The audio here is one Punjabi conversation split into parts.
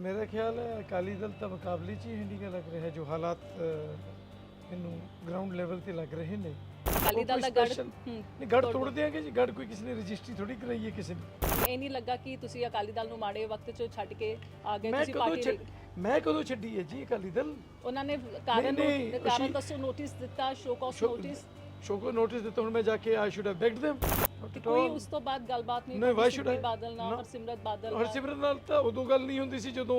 ਮੇਰਾ ਖਿਆਲ ਹੈ ਅਕਾਲੀ ਦਲ ਤਾਂ ਮੁਕਾਬਲੇ 'ਚ ਹੀ ਇੰਡੀਆ ਲੱਗ ਰਿਹਾ ਜੋ ਹਾਲਾਤ ਮੈਨੂੰ ਗਰਾਊਂਡ ਲੈਵਲ ਤੇ ਲੱਗ ਰਹੇ ਨੇ। ਅਕਾਲੀ ਦਲ ਦਾ ਗੜ ਹੂੰ, ਨਹੀਂ ਗੜ ਤੋੜ ਦਿਆਂਗੇ ਜੀ ਗੜ ਕੋਈ ਕਿਸੇ ਨੇ ਰਜਿਸਟਰੀ ਥੋੜੀ ਕਰਾਈ ਹੈ ਕਿਸੇ ਨੇ। ਇਹ ਨਹੀਂ ਲੱਗਾ ਕਿ ਤੁਸੀਂ ਅਕਾਲੀ ਦਲ ਨੂੰ ਮਾੜੇ ਵਕਤ 'ਚ ਛੱਡ ਕੇ ਆ ਗਏ ਮੈਂ ਤੁਸੀਂ ਕਦੋਂ ਪਾਰਟੀ ਛੱਡ ਮੈਂ ਕਦੋਂ ਛੱਡੀ ਹੈ ਜੀ ਅਕਾਲੀ ਦਲ? ਉਹਨਾਂ ਨੇ ਕਾਰਨ ਨਹੀਂ, ਕਾਰਨ ਅਸੀਂ- ਦੱਸੋ ਨੋਟਿਸ ਦਿੱਤਾ show cause show- notice show cause notice ਦਿੱਤਾ ਹੁਣ ਮੈਂ ਜਾ ਕੇ I should have begged them ਤੇ ਕੋਈ ਉਸ ਤੋਂ ਬਾਅਦ ਗੱਲਬਾਤ ਨਹੀਂ ਨਹੀਂ, why should I? ਬਾਦਲ ਨਾਲ No. ਹਰਸਿਮਰਤ ਬਾਦਲ ਨਾਲ। ਹਰਸਿਮਰਨ ਨਾਲ ਤਾਂ ਉਦੋਂ ਗੱਲ ਨਹੀਂ ਹੁੰਦੀ ਸੀ ਜਦੋਂ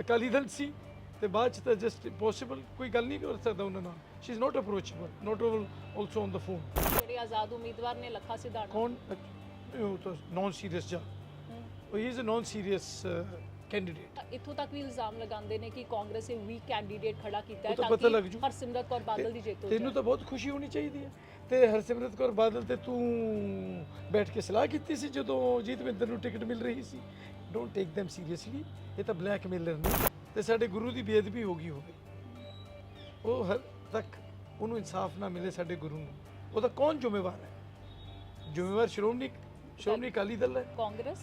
ਅਕਾਲੀ ਦਲ ਸੀ ਤੇ ਬਾਅਦ ਚ ਤਾਂ ਜਸਟ ਇੰਪੋਸੀਬਲ ਕੋਈ ਗੱਲ ਨਹੀਂ ਕਰ ਸਕਦਾ ਉਹਨਾਂ ਨਾਲ। She is not approachable not also on the phone ਜਿਹੜੇ ਆਜ਼ਾਦ ਉਮੀਦਵਾਰ ਨੇ ਲੱਖਾ ਸਿਧਾਣਾ। ਕੌਣ? ਉਹ ਤਾਂ ਨਾਨ ਸੀਰੀਅਸ ਜਾ। ਹੂੰ। ਉਹ he is a non serious candidate ਇੱਥੋਂ ਤੱਕ ਵੀ ਇਲਜ਼ਾਮ ਲਗਾਉਂਦੇ ਨੇ ਕਿ ਕਾਂਗਰਸ ਨੇ ਵੀਕ ਕੈਂਡੀਡੇਟ ਖੜਾ ਕੀਤਾ ਹੈ ਉਹ ਤਾਂ ਪਤਾ ਲੱਗ ਕਿ ਜੂ। ਹਰਸਿਮਰਤ ਕੌਰ ਬਾਦਲ ਦੀ ਜਿੱਤ ਹੋ ਤੈਨੂੰ ਤਾਂ ਬਹੁਤ ਖੁਸ਼ੀ ਹੋਣੀ ਚਾਹੀਦੀ ਹੈ। ਤੇ ਹਰਸਿਮਰਤ ਕੌਰ ਬਾਦਲ ਤੇ ਤੂੰ ਬੈਠ ਕੇ ਸਲਾਹ ਕੀਤੀ ਸੀ ਜਦੋਂ ਜੀਤਵਿੰਦਰ ਨੂੰ ਟਿਕਟ ਮਿਲ ਰਹੀ ਸੀ? ਡੋਨਟ ਟੇਕ them ਸੀਰੀਅਸਲੀ ਇਹ ਤਾਂ ਬਲੈਕਮੇਲਰ ਨੇ। ਤੇ ਸਾਡੇ ਗੁਰੂ ਦੀ ਬੇਅਦਬੀ ਹੋ ਗਈ ਹੋਵੇ। ਉਹ ਹਰ ਤੱਕ ਉਹਨੂੰ ਇਨਸਾਫ ਨਾ ਮਿਲੇ ਸਾਡੇ ਗੁਰੂ ਨੂੰ। ਉਹਦਾ ਕੌਣ ਜ਼ਿੰਮੇਵਾਰ ਹੈ? ਜ਼ਿੰਮੇਵਾਰ ਸ਼੍ਰੋਮਣੀ ਸ਼੍ਰੋਮਣੀ ਅਕਾਲੀ ਦਲ ਹੈ। ਕਾਂਗਰਸ?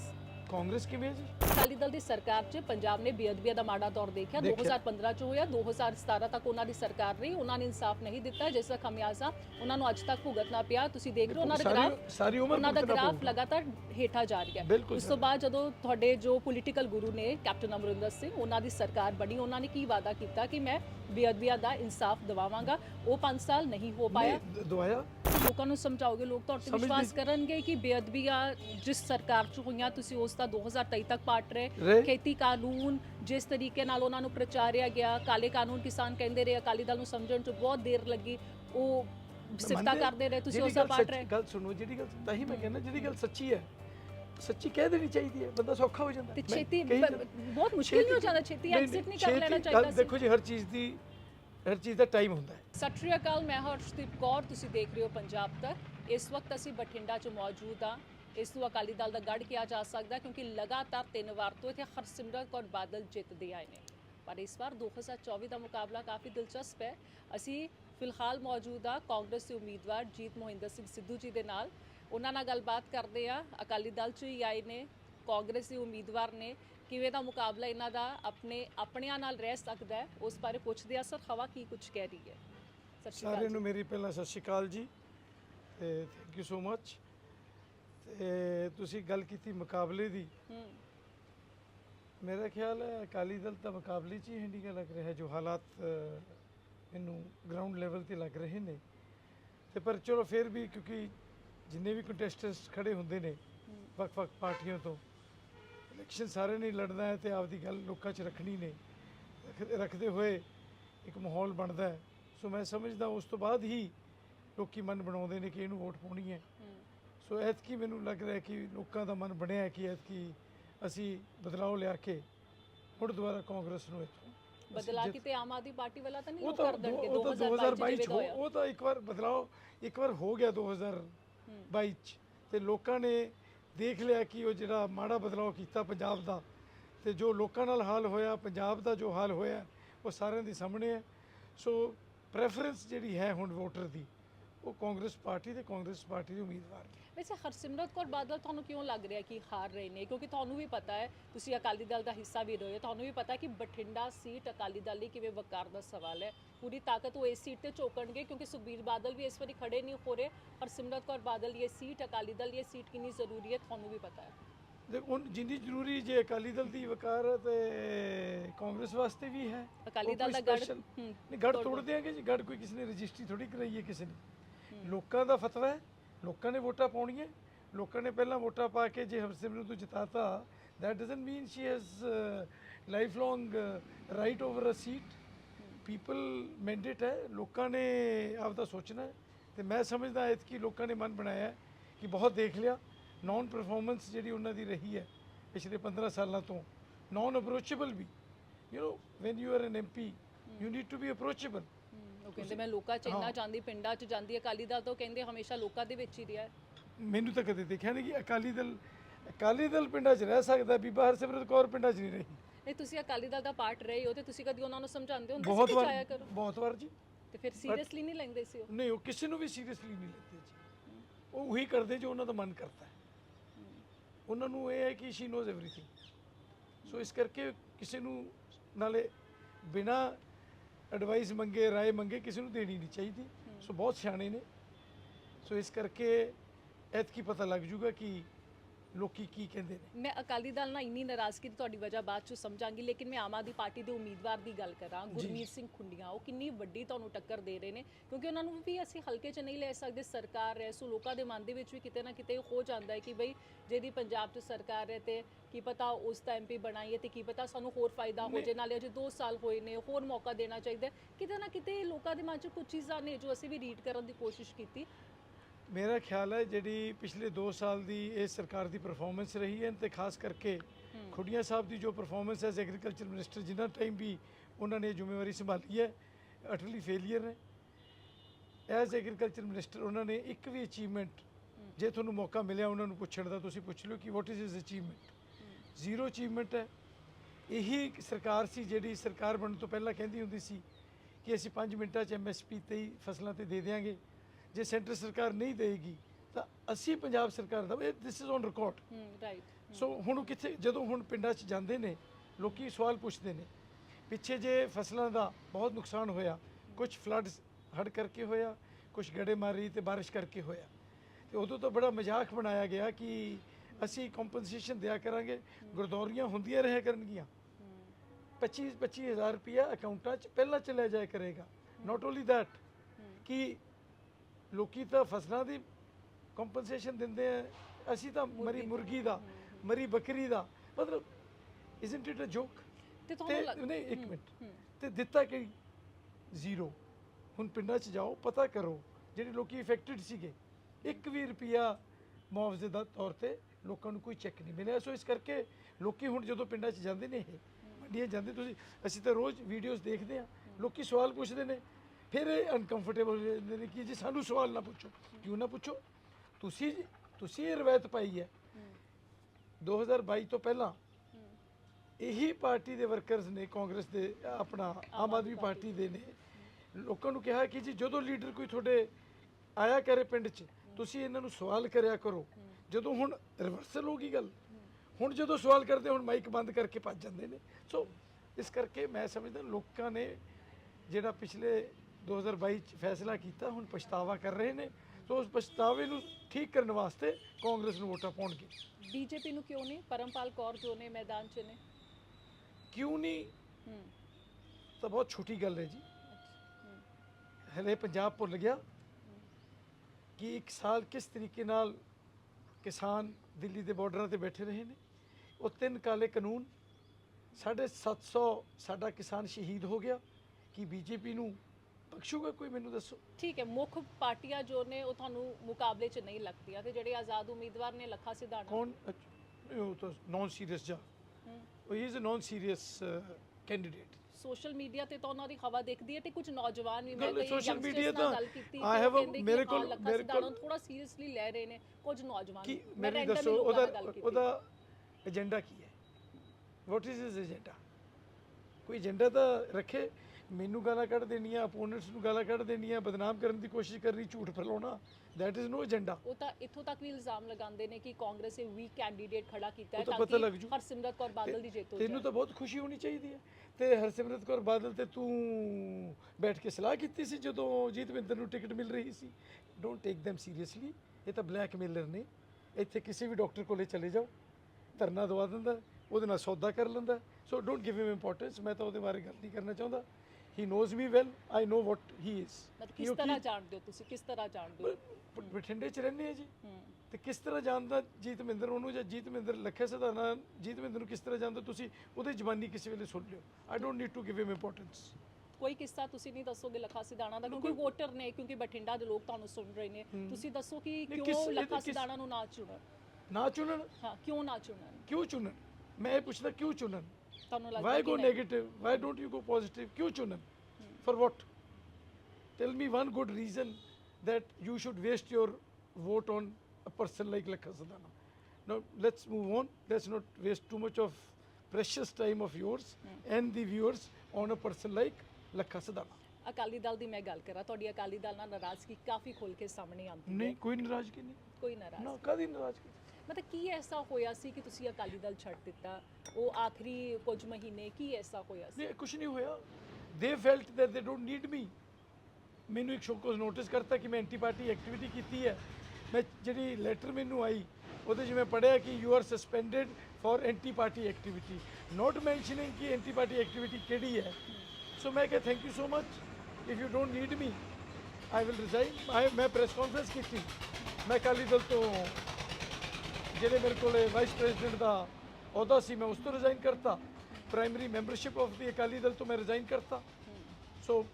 ਕਾਂਗਰਸ ਕਿਵੇਂ ਹੈ ਜੀ? ਅਕਾਲੀ ਦਲ ਦੀ ਸਰਕਾਰ 'ਚ ਪੰਜਾਬ ਨੇ ਬੇਅਦਬੀਆਂ ਦਾ ਮਾੜਾ ਦੌਰ ਦੇਖਿਆ। ਦੇਖਿਆ। 2015 'ਚ ਹੋਇਆ 2017 ਤੱਕ ਉਹਨਾਂ ਦੀ ਸਰਕਾਰ ਰਹੀ। ਉਹਨਾਂ ਨੇ ਇਨਸਾਫ ਨਹੀਂ ਦਿੱਤਾ। ਜਿਸ ਦਾ ਖਮਿਆਜ਼ਾ ਉਹਨਾਂ ਨੂੰ ਅੱਜ ਤੱਕ ਭੁਗਤਣਾ ਪਿਆ। ਤੁਸੀਂ ਦੇਖ ਰਹੇ ਹੋ ਉਹਨਾਂ ਦਾ ਗ੍ਰਾਫ ਸਾਰੀ ਉਮਰ ਉਹਨਾਂ ਦਾ ਗ੍ਰਾਫ। ਲਗਾਤਾਰ ਹੇਠਾਂ ਜਾ ਰਿਹਾ ਹੈ। ਉਸ ਤੋਂ ਬਾਅਦ ਜਦੋਂ ਤੁਹਾਡੇ ਜੋ ਪੋਲੀਟੀਕਲ ਗੁਰੂ ਨੇ ਕੈਪਟਨ ਅਮਰਿੰਦਰ ਸਿੰਘ ਉਹਨਾਂ ਦੀ ਸਰਕਾਰ ਬਣੀ ਉਹਨਾਂ ਨੇ ਕੀ ਵਾਅਦਾ ਕੀਤਾ ਕਿ ਮੈਂ ਬੇਅਦਬੀਆਂ ਦਾ ਇਨਸਾਫ ਦਿਵਾਵਾਂਗਾ? ਉਹ 5 ਸਾਲ ਨਹੀਂ ਹੋ ਪਾਇਆ। ਦਵਾਇਆ ਲੋਕਾਂ ਨੂੰ ਸਮਝਾਓਗੇ ਲੋਕ ਤੁਹਾਡੇ ਤੇ ਵਿਸ਼ਵਾਸ ਕਰਨਗੇ ਕਿ ਬੇਅਦਬੀਆਂ ਜਿਸ ਸਰਕਾਰ 'ਚ ਹੋਈਆਂ ਤੁਸੀਂ ਉਸ ਦਾ 2023 ਤੱਕ ਪਾਟ ਰਹੇ। ਖੇਤੀ ਕਾਨੂੰਨ ਜਿਸ ਤਰੀਕੇ ਨਾਲ ਉਹਨਾਂ ਨੂੰ ਪ੍ਰਚਾਰਿਆ ਗਿਆ ਕਾਲੇ ਕਾਨੂੰਨ ਕਿਸਾਨ ਕਹਿੰਦੇ ਰਹੇ ਅਕਾਲੀ ਦਲ ਨੂੰ ਸਮਝਣ 'ਚ ਬਹੁਤ ਦੇਰ ਲੱਗੀ। ਉਹ ਸਿਫਤਾ ਕਰਦੇ ਰਹੇ ਤੁਸੀਂ ਉਸ ਦਾ ਪਾਟ ਰਹੇ। ਗੱਲ ਸੁਣੋ ਜਿਹੜੀ ਗੱਲ ਤਾਂ ਹੀ ਮੈਂ ਕਹਿੰਦਾ ਜਿਹੜੀ ਗੱਲ ਸੱਚੀ ਹੈ ਸੱਚੀ ਕਹਿ ਦੇਣੀ ਚਾਹੀਦੀ ਹੈ ਬੰਦਾ ਸੌਖਾ ਹੋ ਜਾਂਦਾ। ਤੇ ਛੇਤੀ। ਬਹੁਤ ਮੁਸ਼ਕਿਲ ਨਹੀਂ ਹੋ ਜਾਂਦਾ ਛੇਤੀ ਐਗਜ਼ਿਟ ਨਹੀਂ ਕਰ ਲੈਣਾ ਚਾਹੀਦਾ ਸੀ ਦੇਖੋ ਜੀ ਹਰ ਚੀਜ਼ ਦੀ ਹਰ ਚੀਜ਼ ਦਾ ਟਾਈਮ ਹੁੰਦਾ ਹੈ। ਸਤਿ ਸ਼੍ਰੀ ਅਕਾਲ ਮੈਂ ਹਰਸ਼ਦੀਪ ਕੌਰ ਤੁਸੀਂ ਦੇਖ ਰਹੇ ਹੋ ਪੰਜਾਬ ਤੱਕ। ਇਸ ਵਕਤ ਅਸੀਂ ਬਠਿੰਡਾ 'ਚ ਮੌਜੂਦ ਹਾਂ। ਇਸ ਨੂੰ ਅਕਾਲੀ ਦਲ ਦਾ ਗੜ ਕਿਹਾ ਜਾ ਸਕਦਾ ਕਿਉਂਕਿ ਲਗਾਤਾਰ ਤਿੰਨ ਵਾਰ ਤੋਂ ਇੱਥੇ ਹਰਸਿਮਰਤ ਕੌਰ ਬਾਦਲ ਜਿੱਤਦੇ ਆਏ ਨੇ। ਪਰ ਇਸ ਵਾਰ 2024 ਦਾ ਮੁਕਾਬਲਾ ਕਾਫੀ ਦਿਲਚਸਪ ਹੈ। ਅਸੀਂ ਫਿਲਹਾਲ ਮੌਜੂਦ ਕਾਂਗਰਸ ਦੇ ਉਮੀਦਵਾਰ ਜੀਤ ਮੋਹਿੰਦਰ ਸਿੰਘ ਸਿੱਧੂ ਜੀ ਦੇ ਨਾਲ। ਉਹਨਾਂ ਨਾਲ ਗੱਲਬਾਤ ਕਰਦੇ ਆ ਅਕਾਲੀ ਦਲ 'ਚ ਹੀ ਆਏ ਨੇ ਕਾਂਗਰਸ ਦੇ ਉਮੀਦਵਾਰ ਨੇ। ਕਿਵੇਂ ਦਾ ਮੁਕਾਬਲਾ ਇਹਨਾਂ ਦਾ ਆਪਣੇ ਆਪਣਿਆਂ ਨਾਲ ਰਹਿ ਸਕਦਾ ਹੈ ਉਸ ਬਾਰੇ ਪੁੱਛਦੇ ਆ ਸਰ ਹਵਾ ਕੀ ਕੁਝ ਕਹਿ ਰਹੀ ਹੈ? ਸਾਰਿਆਂ। ਨੂੰ ਮੇਰੀ ਪਹਿਲਾਂ ਸਤਿ ਸ਼੍ਰੀ ਅਕਾਲ ਜੀ। ਤੇ ਥੈਂਕ ਯੂ ਸੋ ਮੱਚ ਤੇ ਤੁਸੀਂ ਗੱਲ ਕੀਤੀ ਮੁਕਾਬਲੇ ਦੀ। ਹੂੰ। ਮੇਰਾ ਖਿਆਲ ਹੈ ਅਕਾਲੀ ਦਲ ਤਾਂ ਮੁਕਾਬਲੇ 'ਚ ਹੀ ਇੰਡੀਆ ਲੱਗ ਰਿਹਾ ਜੋ ਹਾਲਾਤ ਮੈਨੂੰ ਗਰਾਊਂਡ ਲੈਵਲ ਤੇ ਲੱਗ ਰਹੇ ਨੇ। ਤੇ ਪਰ ਚਲੋ ਫਿਰ ਵੀ ਕਿਉਂਕਿ ਜਿੰਨੇ ਵੀ ਕੰਟੈਸਟੈਂਟਸ ਖੜੇ ਹੁੰਦੇ ਨੇ ਵੱਖ-ਵੱਖ ਪਾਰਟੀਆਂ ਤੋਂ ਇਲੈਕਸ਼ਨ ਸਾਰੇ ਨੇ ਲੜਨਾ ਹੈ ਤੇ ਆਪਦੀ ਗੱਲ ਲੋਕਾਂ 'ਚ ਰੱਖਣੀ ਨੇ। ਰੱਖ- ਰੱਖਦੇ ਹੋਏ ਇੱਕ ਮਾਹੌਲ ਬਣਦਾ ਹੈ। ਸੋ ਮੈਂ ਸਮਝਦਾ ਉਸ ਤੋਂ ਬਾਅਦ ਹੀ ਲੋਕੀ ਮਨ ਬਣਾਉਂਦੇ ਨੇ ਕਿ ਇਹਨੂੰ ਵੋਟ ਪਾਉਣੀ ਹੂੰ। ਸੋ ਐਤਕੀ ਮੈਨੂੰ ਲੱਗ ਰਿਹਾ ਕਿ ਲੋਕਾਂ ਦਾ ਮਨ ਬਣਿਆ ਕਿ ਐਤਕੀ ਅਸੀਂ ਬਦਲਾਅ ਲਿਆ ਕੇ ਹੁਣ ਦੁਬਾਰਾ ਕਾਂਗਰਸ ਨੂੰ ਇੱਥੋਂ ਬਦਲਾ ਕਿਤੇ ਆਮ ਆਦਮੀ ਪਾਰਟੀ ਵਾਲਾ ਤਾਂ ਨਹੀਂ ਉਹ ਕਰ ਦੇਣਗੇ ਉਹ ਤਾਂ 2022 2022 ਚ ਉਹ ਤਾਂ ਇੱਕ ਵਾਰ ਬਦਲਾਅ ਇੱਕ ਵਾਰ ਹੋ ਗਿਆ 2022 ਚ। ਤੇ ਲੋਕਾਂ ਨੇ ਦੇਖ ਲਿਆ ਕਿ ਉਹ ਜਿਹੜਾ ਮਾੜਾ ਬਦਲਾਅ ਕੀਤਾ ਪੰਜਾਬ ਦਾ ਤੇ ਜੋ ਲੋਕਾਂ ਨਾਲ ਹਾਲ ਹੋਇਆ ਪੰਜਾਬ ਦਾ ਜੋ ਹਾਲ ਹੋਇਆ ਉਹ ਸਾਰਿਆਂ ਦੇ ਸਾਹਮਣੇ ਹੈ। ਸੋ ਪ੍ਰੈਫਰੈਂਸ ਜਿਹੜੀ ਹੈ ਹੁਣ ਵੋਟਰ ਦੀ ਉਹ ਕਾਂਗਰਸ ਪਾਰਟੀ ਤੇ ਕਾਂਗਰਸ ਪਾਰਟੀ ਦੇ ਉਮੀਦਵਾਰ ਨੇ ਵੈਸੇ ਹਰਸਿਮਰਤ ਕੌਰ ਬਾਦਲ ਤੁਹਾਨੂੰ ਕਿਉਂ ਲੱਗ ਰਿਹਾ ਕਿ ਹਾਰ ਰਹੇ ਨੇ? ਕਿਉਂਕਿ ਤੁਹਾਨੂੰ ਵੀ ਪਤਾ ਹੈ ਤੁਸੀਂ ਅਕਾਲੀ ਦਲ ਦਾ ਹਿੱਸਾ ਵੀ ਰਹੇ ਹੋ ਤੁਹਾਨੂੰ ਵੀ ਪਤਾ ਕਿ ਬਠਿੰਡਾ ਸੀਟ ਅਕਾਲੀ ਦਲ ਲਈ ਕਿਵੇਂ ਵਕਾਰ ਦਾ ਸਵਾਲ ਹੈ। ਪੂਰੀ ਤਾਕਤ ਉਹ ਇਸ ਸੀਟ ਤੇ ਝੋਕਣਗੇ ਕਿਉਂਕਿ ਸੁਖਬੀਰ ਬਾਦਲ ਵੀ ਇਸ ਵਾਰੀ ਖੜੇ ਨਹੀਂ ਹੋ ਰਹੇ। ਹਰਸਿਮਰਤ ਕੌਰ ਬਾਦਲ ਇਹ ਸੀਟ ਅਕਾਲੀ ਦਲ ਇਹ ਸੀਟ ਕਿੰਨੀ ਜ਼ਰੂਰੀ ਹੈ ਤੁਹਾਨੂੰ ਵੀ ਪਤਾ ਹੈ। ਦੇਖ ਜਿੰਨੀ ਜ਼ਰੂਰੀ ਜੇ ਅਕਾਲੀ ਦਲ ਦੀ ਵਕਾਰ ਤੇ ਕਾਂਗਰਸ ਵਾਸਤੇ ਵੀ ਹੈ। ਅਕਾਲੀ ਦਲ ਦਾ ਗੜ ਨਹੀਂ ਗੜ ਤੋੜ ਦਿਆਂਗੇ ਜੀ ਗੜ ਕੋਈ ਕਿਸੇ ਨੇ ਰਜਿਸਟਰੀ ਥੋੜੀ ਕਰਾਈ ਹੈ ਕਿਸੇ ਨੇ। ਲੋਕਾਂ ਦਾ ਫਤਵਾ ਹੈ। ਲੋਕਾਂ ਨੇ ਵੋਟਾਂ ਪਾਉਣੀਆਂ ਲੋਕਾਂ ਨੇ ਪਹਿਲਾਂ ਵੋਟਾਂ ਪਾ ਕੇ ਜੇ ਹਰਸਿਮਰਤ ਨੂੰ ਜਿਤਾਤਾ that doesn't mean she has uh, lifelong uh, right over a seat. People mandate ਹੈ ਲੋਕਾਂ ਨੇ ਆਪਦਾ ਸੋਚਣਾ ਹੈ। ਤੇ ਮੈਂ ਸਮਝਦਾ ਹਾਂ ਕਿ ਲੋਕਾਂ ਨੇ ਮਨ ਬਣਾਇਆ ਕਿ ਬਹੁਤ ਦੇਖ ਲਿਆ ਨੌਨ ਪਰਫਾਰਮੈਂਸ ਜਿਹੜੀ ਉਹਨਾਂ ਦੀ ਰਹੀ ਹੈ ਪਿਛਲੇ 15 ਸਾਲਾਂ ਤੋਂ non approachable we. You know when you are an MP you need to be approachable ਉਹ ਕਹਿੰਦੇ ਮੈਂ ਲੋਕਾਂ ਚ ਇੰਨਾ ਹਾਂ। ਜਾਂਦੀ ਪਿੰਡਾਂ ਚ ਜਾਂਦੀ ਅਕਾਲੀ ਦਲ ਤੋਂ ਕਹਿੰਦੇ ਹਮੇਸ਼ਾ ਲੋਕਾਂ ਦੇ ਵਿੱਚ ਹੀ ਰਿਹਾ ਹੈ ਮੈਨੂੰ ਤਾਂ ਕਦੇ ਦੇਖਿਆ ਨਹੀਂ ਕਿ ਅਕਾਲੀ ਦਲ ਅਕਾਲੀ ਦਲ ਪਿੰਡਾਂ 'ਚ ਰਹਿ ਸਕਦਾ ਬੀਬਾ ਹਰਸਿਮਰਤ ਕੌਰ ਪਿੰਡਾਂ 'ਚ ਨਹੀਂ ਰਹੀ ਨਹੀਂ ਤੁਸੀਂ ਅਕਾਲੀ ਦਲ ਦਾ ਪਾਰਟ ਰਹੇ ਹੋ ਤੇ ਤੁਸੀਂ ਕਦੀ ਉਹਨਾਂ ਨੂੰ ਸਮਝਾਉਂਦੇ ਹੋ ਬਹੁਤ ਤੁਸੀਂ ਵਾਰ ਜਾਇਆ ਕਰੋ ਬਹੁਤ ਵਾਰ ਜੀ ਤੇ ਫਿਰ ਸੀਰੀਅਸਲੀ ਨਹੀਂ ਲੈਂਦੇ ਸੀ ਉਹ ਨਹੀਂ ਉਹ ਕਿਸੇ ਨੂੰ ਵੀ ਸੀਰੀਅਸਲੀ ਨਹੀਂ ਲੈਂਦੇ ਜੀ ਉਹ ਉਹੀ ਕਰਦੇ ਜੋ ਉਹਨਾਂ ਦਾ ਮਨ ਕਰਦਾ ਹੈ ਉਹਨਾਂ ਨੂੰ ਇਹ ਹੈ ਕਿ ਸ਼ੀ ਨੋਜ਼ एवरीथिंग ਸੋ ਇਸ ਕਰਕੇ ਕਿਸੇ ਨੂੰ ਨਾਲੇ ਬਿਨਾ ਐਡਵਾਈਸ ਮੰਗੇ ਰਾਏ ਮੰਗੇ ਕਿਸੇ ਨੂੰ ਦੇਣੀ ਨਹੀਂ ਚਾਹੀਦੀ। ਸੋ ਬਹੁਤ ਸਿਆਣੇ ਨੇ। ਸੋ ਇਸ ਕਰਕੇ ਐਤਕੀ ਪਤਾ ਲੱਗ ਜੂਗਾ ਕਿ ਲੋਕੀ ਕੀ ਕਹਿੰਦੇ ਨੇ? ਮੈਂ ਅਕਾਲੀ ਦਲ ਨਾਲ ਇੰਨੀ ਨਾਰਾਜ਼ਗੀ ਦੀ ਤੁਹਾਡੀ ਵਜ੍ਹਾ ਬਾਅਦ ਚ ਸਮਝਾਂਗੀ ਲੇਕਿਨ ਮੈਂ ਆਮ ਆਦਮੀ ਪਾਰਟੀ ਦੇ ਉਮੀਦਵਾਰ ਦੀ ਗੱਲ ਕਰਾਂ ਗੁਰਮੀਤ ਸਿੰਘ ਖੁੰਡੀਆਂ ਉਹ ਕਿੰਨੀ ਵੱਡੀ ਤੁਹਾਨੂੰ ਟੱਕਰ ਦੇ ਰਹੇ ਨੇ ਕਿਉਂਕਿ ਉਹਨਾਂ ਨੂੰ ਵੀ ਅਸੀਂ ਹਲਕੇ 'ਚ ਨਹੀਂ ਲੈ ਸਕਦੇ ਸਰਕਾਰ ਹੈ ਸੋ ਲੋਕਾਂ ਦੇ ਮਨ ਦੇ ਵਿੱਚ ਵੀ ਕਿਤੇ ਨਾ ਕਿਤੇ ਹੋ ਜਾਂਦਾ ਹੈ ਕਿ ਬਈ ਜਿਹਦੀ ਪੰਜਾਬ 'ਚ ਸਰਕਾਰ ਹੈ ਤੇ ਕੀ ਪਤਾ ਉਸ ਦਾ ਐਮਪੀ ਬਣਾਈਏ ਤੇ ਕੀ ਪਤਾ ਸਾਨੂੰ ਹੋਰ ਫਾਇਦਾ ਹੋ ਜੇ ਨਾਲੇ ਅਜੇ 2 ਸਾਲ ਹੋਏ ਨੇ ਹੋਰ ਮੌਕਾ ਦੇਣਾ ਚਾਹੀਦਾ। ਕਿਤੇ ਨਾ ਕਿਤੇ ਲੋਕਾਂ ਦੇ ਮਨ 'ਚ ਕੁਝ ਚੀਜ਼ਾਂ ਨੇ ਜੋ ਅਸੀਂ ਵੀ ਰੀਡ ਕਰਨ ਦੀ ਕੋਸ਼ਿਸ਼ ਕੀਤੀ। ਮੇਰਾ ਖਿਆਲ ਹੈ ਜਿਹੜੀ ਪਿਛਲੇ 2 ਸਾਲ ਦੀ ਇਹ ਸਰਕਾਰ ਦੀ ਪਰਫਾਰਮੈਂਸ ਰਹੀ ਹੈ ਤੇ ਖਾਸ ਕਰਕੇ ਖੁੱਡੀਆਂ ਸਾਹਿਬ ਦੀ ਜੋ ਪਰਫਾਰਮੈਂਸ ਐਜ਼ ਐਗਰੀਕਲਚਰ ਮਿਨਿਸਟਰ ਜਿੰਨਾ ਟਾਈਮ ਵੀ ਉਹਨਾਂ ਨੇ ਜ਼ਿੰਮੇਵਾਰੀ ਸੰਭਾਲੀ ਹੈ ਅਟਲੀ ਫੇਲੀਅਰ ਹੈ ਐਜ਼ ਐਗਰੀਕਲਚਰ ਮਿਨਿਸਟਰ ਉਹਨਾਂ ਨੇ ਇੱਕ ਵੀ ਅਚੀਵਮੈਂਟ ਜੇ ਤੁਹਾਨੂੰ ਮੌਕਾ ਮਿਲਿਆ ਉਹਨਾਂ ਨੂੰ ਪੁੱਛਣ ਦਾ ਤੁਸੀਂ ਪੁੱਛ ਲਿਓ ਕਿ what is his achievement zero achievement ਹੈ। ਇਹੀ ਸਰਕਾਰ ਸੀ ਜਿਹੜੀ ਸਰਕਾਰ ਬਣਨ ਤੋਂ ਪਹਿਲਾਂ ਕਹਿੰਦੀ ਹੁੰਦੀ ਸੀ ਕਿ ਅਸੀਂ 5 ਮਿੰਟਾਂ 'ਚ ਐਮਐਸਪੀ ਤੇ ਹੀ ਫਸਲਾਂ ਤੇ ਦੇ ਦਿਆਂਗੇ। ਜੇ ਸੈਂਟਰ ਸਰਕਾਰ ਨਹੀਂ ਦੇਗੀ ਤਾਂ ਅਸੀਂ ਪੰਜਾਬ ਸਰਕਾਰ ਦਾ ਇਹ this is on record right so ਹੁਣ ਕਿੱਥੇ ਜਦੋਂ ਹੁਣ ਪਿੰਡਾਂ 'ਚ ਜਾਂਦੇ ਨੇ ਲੋਕੀ ਸਵਾਲ ਪੁੱਛਦੇ ਨੇ ਪਿੱਛੇ ਜੇ ਫਸਲਾਂ ਦਾ ਬਹੁਤ ਨੁਕਸਾਨ ਹੋਇਆ ਕੁਝ ਫਲੱਡਸ ਹੜ ਕਰਕੇ ਹੋਇਆ ਕੁਝ ਗੜੇਮਾਰੀ ਤੇ ਬਾਰਿਸ਼ ਕਰਕੇ ਹੋਇਆ ਤੇ ਉਦੋਂ ਤਾਂ ਬੜਾ ਮਜ਼ਾਕ ਬਣਾਇਆ ਗਿਆ ਕਿ ਅਸੀਂ ਕੰਪਨਸੇਸ਼ਨ ਦਿਆ ਕਰਾਂਗੇ ਗੁਰਦੌਰੀਆਂ ਹੁੰਦੀਆਂ ਰਹਿ ਕਰਨਗੀਆਂ। 25 25000 ਰੁਪਇਆ ਅਕਾਊਂਟਾਂ 'ਚ ਪਹਿਲਾਂ ਚਲਿਆ ਜਾਇਆ ਕਰੇਗਾ। ਨਾਟ ਓਨਲੀ ਥੈਟ ਕਿ ਲੋਕੀ ਤਾਂ ਫਸਲਾਂ ਦੀ ਕੰਪਨਸੇਸ਼ਨ ਦਿੰਦੇ ਆ। ਅਸੀਂ ਤਾਂ ਮਰੀ ਮੁਰਗੀ ਦਾ ਮਰੀ ਬੱਕਰੀ ਦਾ। ਮਤਲਬ ਇਜ਼ਨਟ ਇਟ ਅ ਜੋਕ ਤੇ ਤੁਹਾਨੂੰ ਨਹੀਂ ਇੱਕ ਮਿੰਟ। ਤੇ ਦਿੱਤਾ ਕਿ ਜ਼ੀਰੋ। ਹੁਣ ਪਿੰਡਾਂ 'ਚ ਜਾਓ ਪਤਾ ਕਰੋ ਜਿਹੜੇ ਲੋਕੀ ਇਫੈਕਟਡ ਸੀਗੇ ਇੱਕ ਵੀ ਰੁਪਿਆ ਮੁਆਵਜ਼ੇ ਦਾ ਤੌਰ ਤੇ ਲੋਕਾਂ ਨੂੰ ਕੋਈ ਚੈੱਕ ਨਹੀਂ ਮਿਲਿਆ। ਸੋ ਇਸ ਕਰਕੇ ਲੋਕੀ ਹੁਣ ਜਦੋਂ ਪਿੰਡਾਂ 'ਚ ਜਾਂਦੇ ਨੇ ਇਹ ਮੰਡੀਆਂ ਜਾਂਦੇ ਤੁਸੀਂ ਅਸੀਂ ਤਾਂ ਰੋਜ਼ ਵੀਡੀਓਜ਼ ਦੇਖਦੇ ਆ ਲੋਕੀ ਸਵਾਲ ਪੁੱਛਦੇ ਨੇ ਫਿਰ ਅਨਕੰਫਰਟੇਬਲ ਹੋ ਜਾਂਦੇ ਨੇ ਕਿ ਜੀ ਸਾਨੂੰ ਸਵਾਲ ਨਾ ਪੁੱਛੋ। ਕਿਉਂ ਨਾ ਪੁੱਛੋ? ਤੁਸੀਂ ਤੁਸੀਂ ਇਹ ਰਵਾਇਤ ਪਾਈ ਹੈ। 2022 ਤੋਂ ਪਹਿਲਾਂ ਇਹੀ ਪਾਰਟੀ ਦੇ ਵਰਕਰਸ ਨੇ ਕਾਂਗਰਸ ਦੇ ਆਪਣਾ ਆਮ ਆਦਮੀ ਪਾਰਟੀ ਦੇ ਨੇ। ਲੋਕਾਂ ਨੂੰ ਕਿਹਾ ਕਿ ਜੀ ਜਦੋਂ ਲੀਡਰ ਕੋਈ ਤੁਹਾਡੇ ਆਇਆ ਕਰੇ ਪਿੰਡ 'ਚ ਤੁਸੀਂ ਇਹਨਾਂ ਨੂੰ ਸਵਾਲ ਕਰਿਆ ਕਰੋ। ਜਦੋਂ ਹੁਣ ਰਿਵਰਸਲ ਹੋ ਗਈ ਗੱਲ ਹੁਣ ਜਦੋਂ ਸਵਾਲ ਕਰਦੇ ਹੁਣ ਮਾਈਕ ਬੰਦ ਕਰਕੇ ਭੱਜ ਜਾਂਦੇ ਨੇ। ਸੋ ਇਸ ਕਰਕੇ ਮੈਂ ਸਮਝਦਾ ਲੋਕਾਂ ਨੇ ਜਿਹੜਾ ਪਿਛਲੇ 2022 ਚ ਫੈਸਲਾ ਕੀਤਾ ਹੁਣ ਪਛਤਾਵਾ ਕਰ ਰਹੇ ਨੇ। ਸੋ ਉਸ ਪਛਤਾਵੇ ਨੂੰ ਠੀਕ ਕਰਨ ਵਾਸਤੇ ਕਾਂਗਰਸ ਨੂੰ ਵੋਟਾਂ ਪਾਉਣਗੇ। ਬੀਜੇਪੀ ਨੂੰ ਕਿਉਂ ਨਹੀਂ? ਪਰਮਪਾਲ ਕੌਰ ਜੋ ਨੇ ਮੈਦਾਨ 'ਚ ਨੇ। ਕਿਉਂ ਨਹੀਂ? ਹੂੰ। ਤਾਂ ਬਹੁਤ ਛੋਟੀ ਗੱਲ ਹੈ ਜੀ। ਹਲੇ ਪੰਜਾਬ ਭੁੱਲ ਗਿਆ ਕਿ ਇੱਕ ਸਾਲ ਕਿਸ ਤਰੀਕੇ ਨਾਲ ਕਿਸਾਨ ਦਿੱਲੀ ਦੇ ਬਾਰਡਰਾਂ ਤੇ ਬੈਠੇ ਰਹੇ ਨੇ। ਉਹ ਤਿੰਨ ਕਾਲੇ ਕਾਨੂੰਨ 750 ਸਾਡਾ ਕਿਸਾਨ ਸ਼ਹੀਦ ਹੋ ਗਿਆ ਕਿ ਬੀਜੇਪੀ ਨੂੰ ਬਖਸ਼ੂਗਾ ਕੋਈ ਮੈਨੂੰ ਦੱਸੋ? ਠੀਕ ਹੈ ਮੁੱਖ ਪਾਰਟੀਆਂ ਜੋ ਨੇ ਉਹ ਤੁਹਾਨੂੰ ਮੁਕਾਬਲੇ 'ਚ ਨਹੀਂ ਲੱਗਦੀਆਂ ਤੇ ਜਿਹੜੇ ਆਜ਼ਾਦ ਉਮੀਦਵਾਰ ਨੇ ਲੱਖਾ ਸਿਧਾਣਾ। ਕੌਣ? ਉਹ ਤਾਂ ਨਾਨ ਸੀਰੀਅਸ ਜਾ। ਉਹ is a non serious candidate social media ਤੇ ਤਾਂ ਉਹਨਾਂ ਦੀ ਹਵਾ ਦਿਖਦੀ ਹੈ ਤੇ ਕੁਝ ਨੌਜਵਾਨ ਵੀ ਮੈਂ media ਨਾਲ ਤਾਂ ਕਹਿੰਦੇ ਕਿ ਮੇਰੇ ਕੋਲ- ਮੇਰੇ ਕੋਲ- ਥੋੜਾ ਸੀਰੀਅਸਲੀ ਲੈ ਰਹੇ ਨੇ ਕੁਝ ਨੌਜਵਾਨ ਕੀ ਮੈਨੂੰ ਦੱਸੋ ਉਹਦਾ। ਉਹਦਾ ਏਜੰਡਾ ਕੀ ਹੈ? ਵਾਟ ਇਜ਼ ਹਿਸ ਏਜੰਡਾ ਕੋਈ ਏਜੰਡਾ ਤਾਂ ਰੱਖੇ? ਮੈਨੂੰ ਗਾਲਾਂ ਕੱਢ ਦੇਣੀਆਂ ਅਪੋਨੈਂਟਸ ਨੂੰ ਗਾਲਾਂ ਕੱਢ ਦੇਣੀਆਂ ਬਦਨਾਮ ਕਰਨ ਦੀ ਕੋਸ਼ਿਸ਼ ਕਰਨੀ ਝੂਠ ਫੈਲਾਉਣਾ ਦੈਟ ਇਜ਼ ਨੋ ਏਜੰਡਾ ਉਹ ਤਾਂ ਇੱਥੋਂ ਤੱਕ ਵੀ ਇਲਜ਼ਾਮ ਲਗਾਉਂਦੇ ਨੇ ਕਿ ਕਾਂਗਰਸ ਇਹ ਵੀਕ ਕੈਂਡੀਡੇਟ ਖੜਾ ਕੀਤਾ ਹੈ ਤਾਂ ਕਿ। ਹਰਸਿਮਰਤ ਕੌਰ ਬਾਦਲ ਦੀ ਜਿੱਤ ਹੋ ਤੈਨੂੰ ਤਾਂ ਬਹੁਤ ਖੁਸ਼ੀ ਹੋਣੀ ਚਾਹੀਦੀ ਹੈ। ਤੇ ਹਰਸਿਮਰਤ ਕੌਰ ਬਾਦਲ ਤੇ ਤੂੰ ਬੈਠ ਕੇ ਸਲਾਹ ਕੀਤੀ ਸੀ ਜਦੋਂ ਜੀਤਵਿੰਦਰ ਨੂੰ ਟਿਕਟ ਮਿਲ ਰਹੀ ਸੀ? ਡੋਨਟ ਟੇਕ them ਸੀਰੀਅਸਲੀ ਇਹ ਤਾਂ ਬਲੈਕਮੇਲਰ ਨੇ। ਇੱਥੇ ਕਿਸੇ ਵੀ ਡਾਕਟਰ ਕੋਲੇ ਚਲੇ ਜਾਓ। ਧਰਨਾ ਦਵਾ ਦਿੰਦਾ ਉਹਦੇ ਨਾਲ ਸੌਦਾ ਕਰ ਲੈਂਦਾ। So don't give him importance ਮੈਂ ਤਾਂ ਉਹਦੇ ਬਾਰੇ ਗੱਲ ਨਹੀਂ ਕਰਨਾ ਚਾਹੁੰਦਾ। He knows me well I know what he is ਮਤਲਬ ਕਿਸ ਤਰ੍ਹਾਂ ਜਾਣਦੇ ਹੋ ਤੁਸੀਂ? ਕਿਸ ਤਰ੍ਹਾਂ ਜਾਣਦੇ ਹੋ? ਬਠਿੰਡੇ ਚ ਰਹਿੰਦੇ ਆ ਜੀ। ਤੇ ਕਿਸ ਤਰ੍ਹਾਂ ਜਾਣਦਾ ਜੀਤਮਿੰਦਰ ਉਹਨੂੰ ਜਾਂ ਜੀਤਮਿੰਦਰ ਲੱਖੇ ਸਦਾਨਾ ਜੀਤਮਿੰਦਰ ਨੂੰ ਕਿਸ ਤਰ੍ਹਾਂ ਜਾਣਦਾ ਤੁਸੀਂ? ਉਹਦੀ ਜ਼ਬਾਨੀ ਕਿਸੇ ਵੇਲੇ ਸੁਣ ਲਿਓ। I don't need to give him importance ਕੋਈ ਕਿੱਸਾ ਤੁਸੀਂ ਨਹੀਂ ਦੱਸੋਗੇ ਲੱਖਾ ਸਿਧਾਣਾ ਦਾ? ਕਿਉਂਕਿ ਵੋਟਰ ਨੇ ਕਿਉਂਕਿ ਬਠਿੰਡਾ ਦੇ ਲੋਕ ਤੁਹਾਨੂੰ ਸੁਣ ਰਹੇ ਨੇ। ਤੁਸੀਂ ਦੱਸੋ ਕਿ ਕਿਉਂ ਲੱਖਾ ਸਿਧਾਣਾ ਨੂੰ ਨਾ ਚੁਣਨ? ਨਾ ਚੁਣਨ? ਹਾਂ ਕਿਉਂ ਨਾ ਚੁਣਨ? ਕਿਉਂ ਚੁਣਨ? ਮੈਂ ਇਹ ਪੁੱਛਦਾ ਕਿਉਂ ਚੁਣਨ? ਤੁਹਾਨੂੰ ਲੱਗਦਾ why go negative why don't you go positive ਕਿਉਂ ਚੁਣਨ for what tell me one good reason that you should waste your vote on a person like Lakha Sadana. Now let's move on. Let's not waste too much of precious time of yours and the viewers on a person like Lakha Sadana. Akali Dal ਦੀ ਮੈਂ ਗੱਲ ਕਰਾਂ ਤੁਹਾਡੀ ਅਕਾਲੀ ਦਲ ਨਾਲ ਨਾਰਾਜ਼ਗੀ ਕਾਫੀ ਖੁੱਲ ਕੇ ਸਾਹਮਣੇ ਆਉਂਦੀ ਹੈ ਨਹੀਂ ਕੋਈ ਨਾਰਾਜ਼ਗੀ ਨਹੀਂ ਕੋਈ ਨਾਰਾਜ਼ ਨਾ ਕਦੀ ਨਾਰਾਜ਼ਗੀ ਮਤਲਬ ਕੀ ਐਸਾ ਹੋਇਆ ਸੀ ਕਿ ਤੁਸੀਂ ਅਕਾਲੀ ਦਲ ਛੱਡ ਦਿੱਤਾ? ਉਹ ਆਖਰੀ ਕੁਝ ਮਹੀਨੇ ਕੀ ਐਸਾ ਹੋਇਆ ਸੀ? ਨਹੀਂ ਕੁਝ ਨਹੀਂ ਹੋਇਆ। They felt that they don't need me ਮੈਨੂੰ ਇੱਕ ਸ਼ੋਕੋਸ ਨੋਟਿਸ ਕਰਤਾ ਕਿ ਮੈਂ ਐਂਟੀ ਪਾਰਟੀ ਐਕਟੀਵਿਟੀ ਕੀਤੀ ਹੈ। ਮੈਂ ਜਿਹੜੀ ਲੈਟਰ ਮੈਨੂੰ ਆਈ, ਉਹਦੇ 'ਚ ਮੈਂ ਪੜਿਆ ਕਿ you are suspended for anti party activity. Not mentioning ਕਿ ਐਂਟੀ ਪਾਰਟੀ ਐਕਟੀਵਿਟੀ ਕਿਹੜੀ ਹੈ। ਸੋ ਮੈਂ ਕਿਹਾ thank you so much if you don't need me I will resign ਮੈਂ ਪ੍ਰੈਸ ਕਾਨਫਰੰਸ ਕੀਤੀ। ਮੈਂ ਅਕਾਲੀ ਦਲ ਤੋਂ ਜਿਹੜੇ ਮੇਰੇ ਕੋਲੇ ਵਾਈਸ ਪ੍ਰੈਜ਼ੀਡੈਂਟ ਦਾ ਅਹੁਦਾ ਸੀ ਮੈਂ ਉਸ ਤੋਂ ਰਿਜ਼ਾਈਨ ਕਰਤਾ। Primary membership of the Akali Dal ਤੋਂ ਮੈਂ ਰਿਜ਼ਾਈਨ ਕਰਤਾ। ਸੋ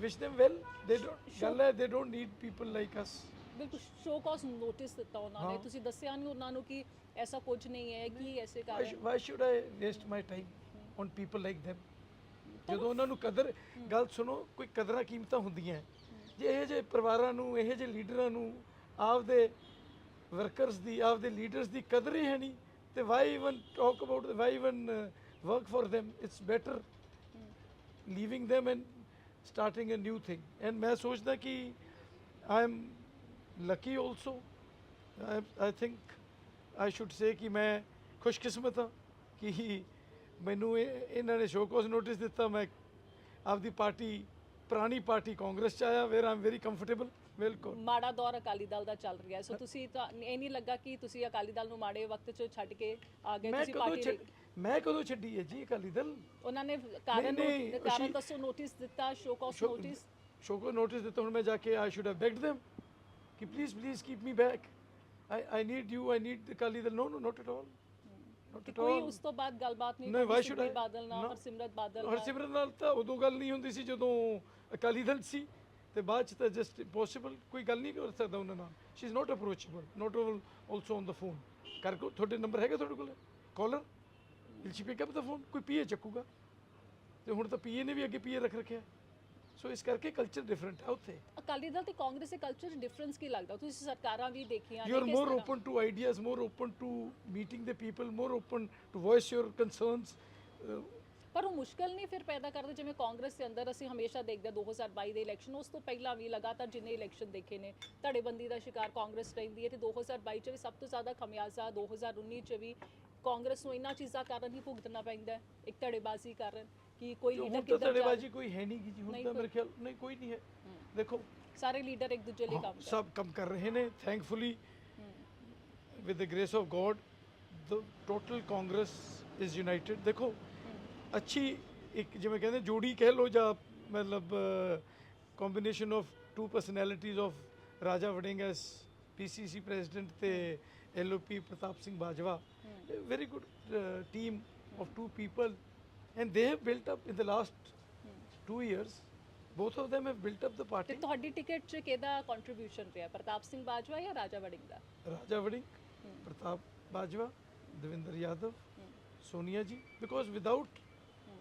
ਵਿਸ਼ them ਵੈਲ ਦੇ ਗੱਲ ਹੈ they don't need people like us ਬਿਲਕੁਲ ਸ਼ੋ ਕਾਸ ਨੋਟਿਸ ਦਿੱਤਾ ਉਹਨਾਂ ਨੇ। ਤੁਸੀਂ ਦੱਸਿਆ ਨਹੀਂ ਉਹਨਾਂ ਨੂੰ ਕਿ ਐਸਾ ਕੁਝ ਨਹੀਂ ਹੈ ਕੀ ਐਸੇ ਕਾਰਨ? Why should I waste my time on people like them? ਜਦੋਂ ਉਹਨਾਂ ਨੂੰ ਕਦਰ ਗੱਲ ਸੁਣੋ ਕੋਈ ਕਦਰਾਂ ਕੀਮਤਾਂ ਹੁੰਦੀਆਂ। ਜੇ ਇਹ ਜੇ ਪਰਿਵਾਰਾਂ ਨੂੰ ਇਹ ਜੇ ਲੀਡਰਾਂ ਨੂੰ ਆਪਦੇ ਵਰਕਰਸ ਦੀ, ਆਪਦੇ ਲੀਡਰਸ ਦੀ ਕਦਰ ਹੀ ਹੈ ਨਹੀਂ ਤੇ why even talk about why even work for them? It's better leaving them and starting a new thing. And ਮੈਂ ਸੋਚਦਾ ਕਿ I am lucky also I think I should say ਕਿ ਮੈਂ ਖੁਸ਼ਕਿਸਮਤ ਹਾਂ ਕਿ ਮੈਨੂੰ ਇਹ ਇਹਨਾਂ ਨੇ ਸ਼ੋਕੋਸ ਨੋਟਿਸ ਦਿੱਤਾ ਮੈਂ ਆਪਦੀ ਪਾਰਟੀ ਪੁਰਾਣੀ ਪਾਰਟੀ ਕਾਂਗਰਸ ਚ ਆਇਆ ਵੇਰ ਆਮ ਵੈਰੀ ਕੰਫਰਟੇਬਲ ਬਿਲਕੁਲ। ਮਾੜਾ ਦੌਰ ਅਕਾਲੀ ਦਲ ਦਾ ਚੱਲ ਰਿਹਾ ਸੋ ਤੁਸੀਂ ਤਾਂ ਇਹ ਨਹੀਂ ਲੱਗਾ ਕਿ ਤੁਸੀਂ ਅਕਾਲੀ ਦਲ ਨੂੰ ਮਾੜੇ ਵਕਤ 'ਚ ਛੱਡ ਕੇ ਆ ਗਏ ਮੈਂ ਤੁਸੀਂ ਕਦੋਂ ਪਾਰਟੀ ਛੱਡ ਮੈਂ ਕਦੋਂ ਛੱਡੀ ਹੈ ਜੀ ਅਕਾਲੀ ਦਲ? ਉਹਨਾਂ ਨੇ ਕਾਰਨ ਨਹੀਂ, ਨੋਟ- ਕਾਰਨ ਅਸੀਂ- ਦੱਸੋ ਨੋਟਿਸ ਦਿੱਤਾ show cause notice show cause notice ਦਿੱਤਾ ਹੁਣ ਮੈਂ ਜਾ ਕੇ I should have begged them ਕਿ please please keep me back I I need you I need Akali Dal. No no not at all not at ਕੋਈ ਆਲ ਉਸ ਤੋਂ ਬਾਅਦ ਗੱਲਬਾਤ ਨਹੀਂ ਨਹੀਂ, why should I? Badal No. Harsimrat Badal ਨਾਲ ਹਰਸਿਮਰਨ ਨਾਲ ਤਾਂ ਉਦੋਂ ਗੱਲ ਨਹੀਂ ਹੁੰਦੀ ਸੀ ਜਦੋਂ ਅਕਾਲੀ ਦਲ ਸੀ। ਤੇ ਬਾਅਦ ਚ ਤਾਂ ਜਸਟ ਇੰਪੋਸੀਬਲ ਕੋਈ ਗੱਲ ਨਹੀਂ ਕਰ ਸਕਦਾ ਉਹਨਾਂ ਨਾਲ। She is not approachable not also on the phone ਕਰ ਕੋ ਤੁਹਾਡੇ ਨੰਬਰ ਹੈਗਾ ਤੁਹਾਡੇ ਕੋਲ? Caller will she pick up the phone ਕੋਈ ਪੀਏ ਚੱਕੂਗਾ? ਤੇ ਹੁਣ ਤਾਂ ਪੀਏ ਨੇ ਵੀ ਅੱਗੇ ਪੀਏ ਰੱਖ ਰੱਖਿਆ। ਸੋ ਇਸ ਕਰਕੇ ਕਲਚਰ ਡਿਫਰੈਂਟ ਹੈ ਉੱਥੇ। ਅਕਾਲੀ ਦਲ ਤੇ ਕਾਂਗਰਸ ਦੇ ਕਲਚਰ 'ਚ ਡਿਫਰੈਂਸ ਕੀ ਲੱਗਦਾ? ਤੁਸੀਂ ਸਰਕਾਰਾਂ ਵੀ ਦੇਖੀਆਂ more ਤਰ੍ਹਾਂ? open to ideas more open to meeting the people more open to voice your concerns uh, ਪਰ ਉਹ ਮੁਸ਼ਕਲ ਨਹੀਂ ਫਿਰ ਪੈਦਾ ਕਰਦੇ ਜਿਵੇਂ ਕਾਂਗਰਸ ਦੇ ਅੰਦਰ ਅਸੀਂ ਹਮੇਸ਼ਾ ਦੇਖਦੇ ਹਾਂ 2022 ਦੇ ਇਲੈਕਸ਼ਨ ਉਸ ਤੋਂ ਪਹਿਲਾਂ ਵੀ ਲਗਾਤਾਰ ਜਿੰਨੇ ਇਲੈਕਸ਼ਨ ਦੇਖੇ ਨੇ ਧੜੇਬੰਦੀ ਦਾ ਸ਼ਿਕਾਰ ਕਾਂਗਰਸ ਰਹਿੰਦੀ ਹੈ ਤੇ 2022 ਚ ਵੀ ਸਭ ਤੋਂ ਜ਼ਿਆਦਾ ਖਮਿਆਜ਼ਾ 2019 ਚ ਵੀ ਕਾਂਗਰਸ ਨੂੰ ਇਹਨਾਂ ਚੀਜ਼ਾਂ ਕਾਰਨ ਹੀ ਭੁਗਤਣਾ ਪੈਂਦਾ ਹੈ ਇੱਕ ਧੜੇਬਾਜ਼ੀ ਕਾਰਨ ਕਿ ਕੋਈ ਲੀਡਰ ਕਿੱਧਰ ਜਾ ਧੜੇਬਾਜ਼ੀ ਕੋਈ ਹੈ ਨਹੀਂ ਗੀ ਜੀ ਹੁਣ ਤਾਂ ਮੇਰੇ ਖਿਆਲ ਨਹੀਂ ਕੋਈ ਨਹੀਂ ਹੈ। ਦੇਖੋ ਸਾਰੇ ਲੀਡਰ ਇੱਕ ਦੂਜੇ ਲਈ ਕੰਮ ਸਭ ਕੰਮ ਕਰ ਰਹੇ ਨੇ thankfully with the grace of God the total Congress is united ਦੇਖੋ ਅੱਛੀ ਇੱਕ ਜਿਵੇਂ ਕਹਿੰਦੇ ਜੋੜੀ ਕਹਿ ਲੋ ਜਾਂ ਮਤਲਬ combination of two personalities of Raja Warring as PCC president ਤੇ LOP Partap Singh Bajwa very good team of two people and they have built up in the last two years both of them have built up the ਤੇ party ਤੁਹਾਡੀ ਟਿਕਟ 'ਚ ਕਿਹਦਾ ਕੰਟਰੀਬਿਊਸ਼ਨ ਰਿਹਾ? ਪ੍ਰਤਾਪ ਸਿੰਘ ਬਾਜਵਾ ਜਾਂ ਰਾਜਾ ਵੜਿੰਗ? ਦਾ Raja Vading, Pratap Bajwa, Devinder Yadav, Sonia ji, because without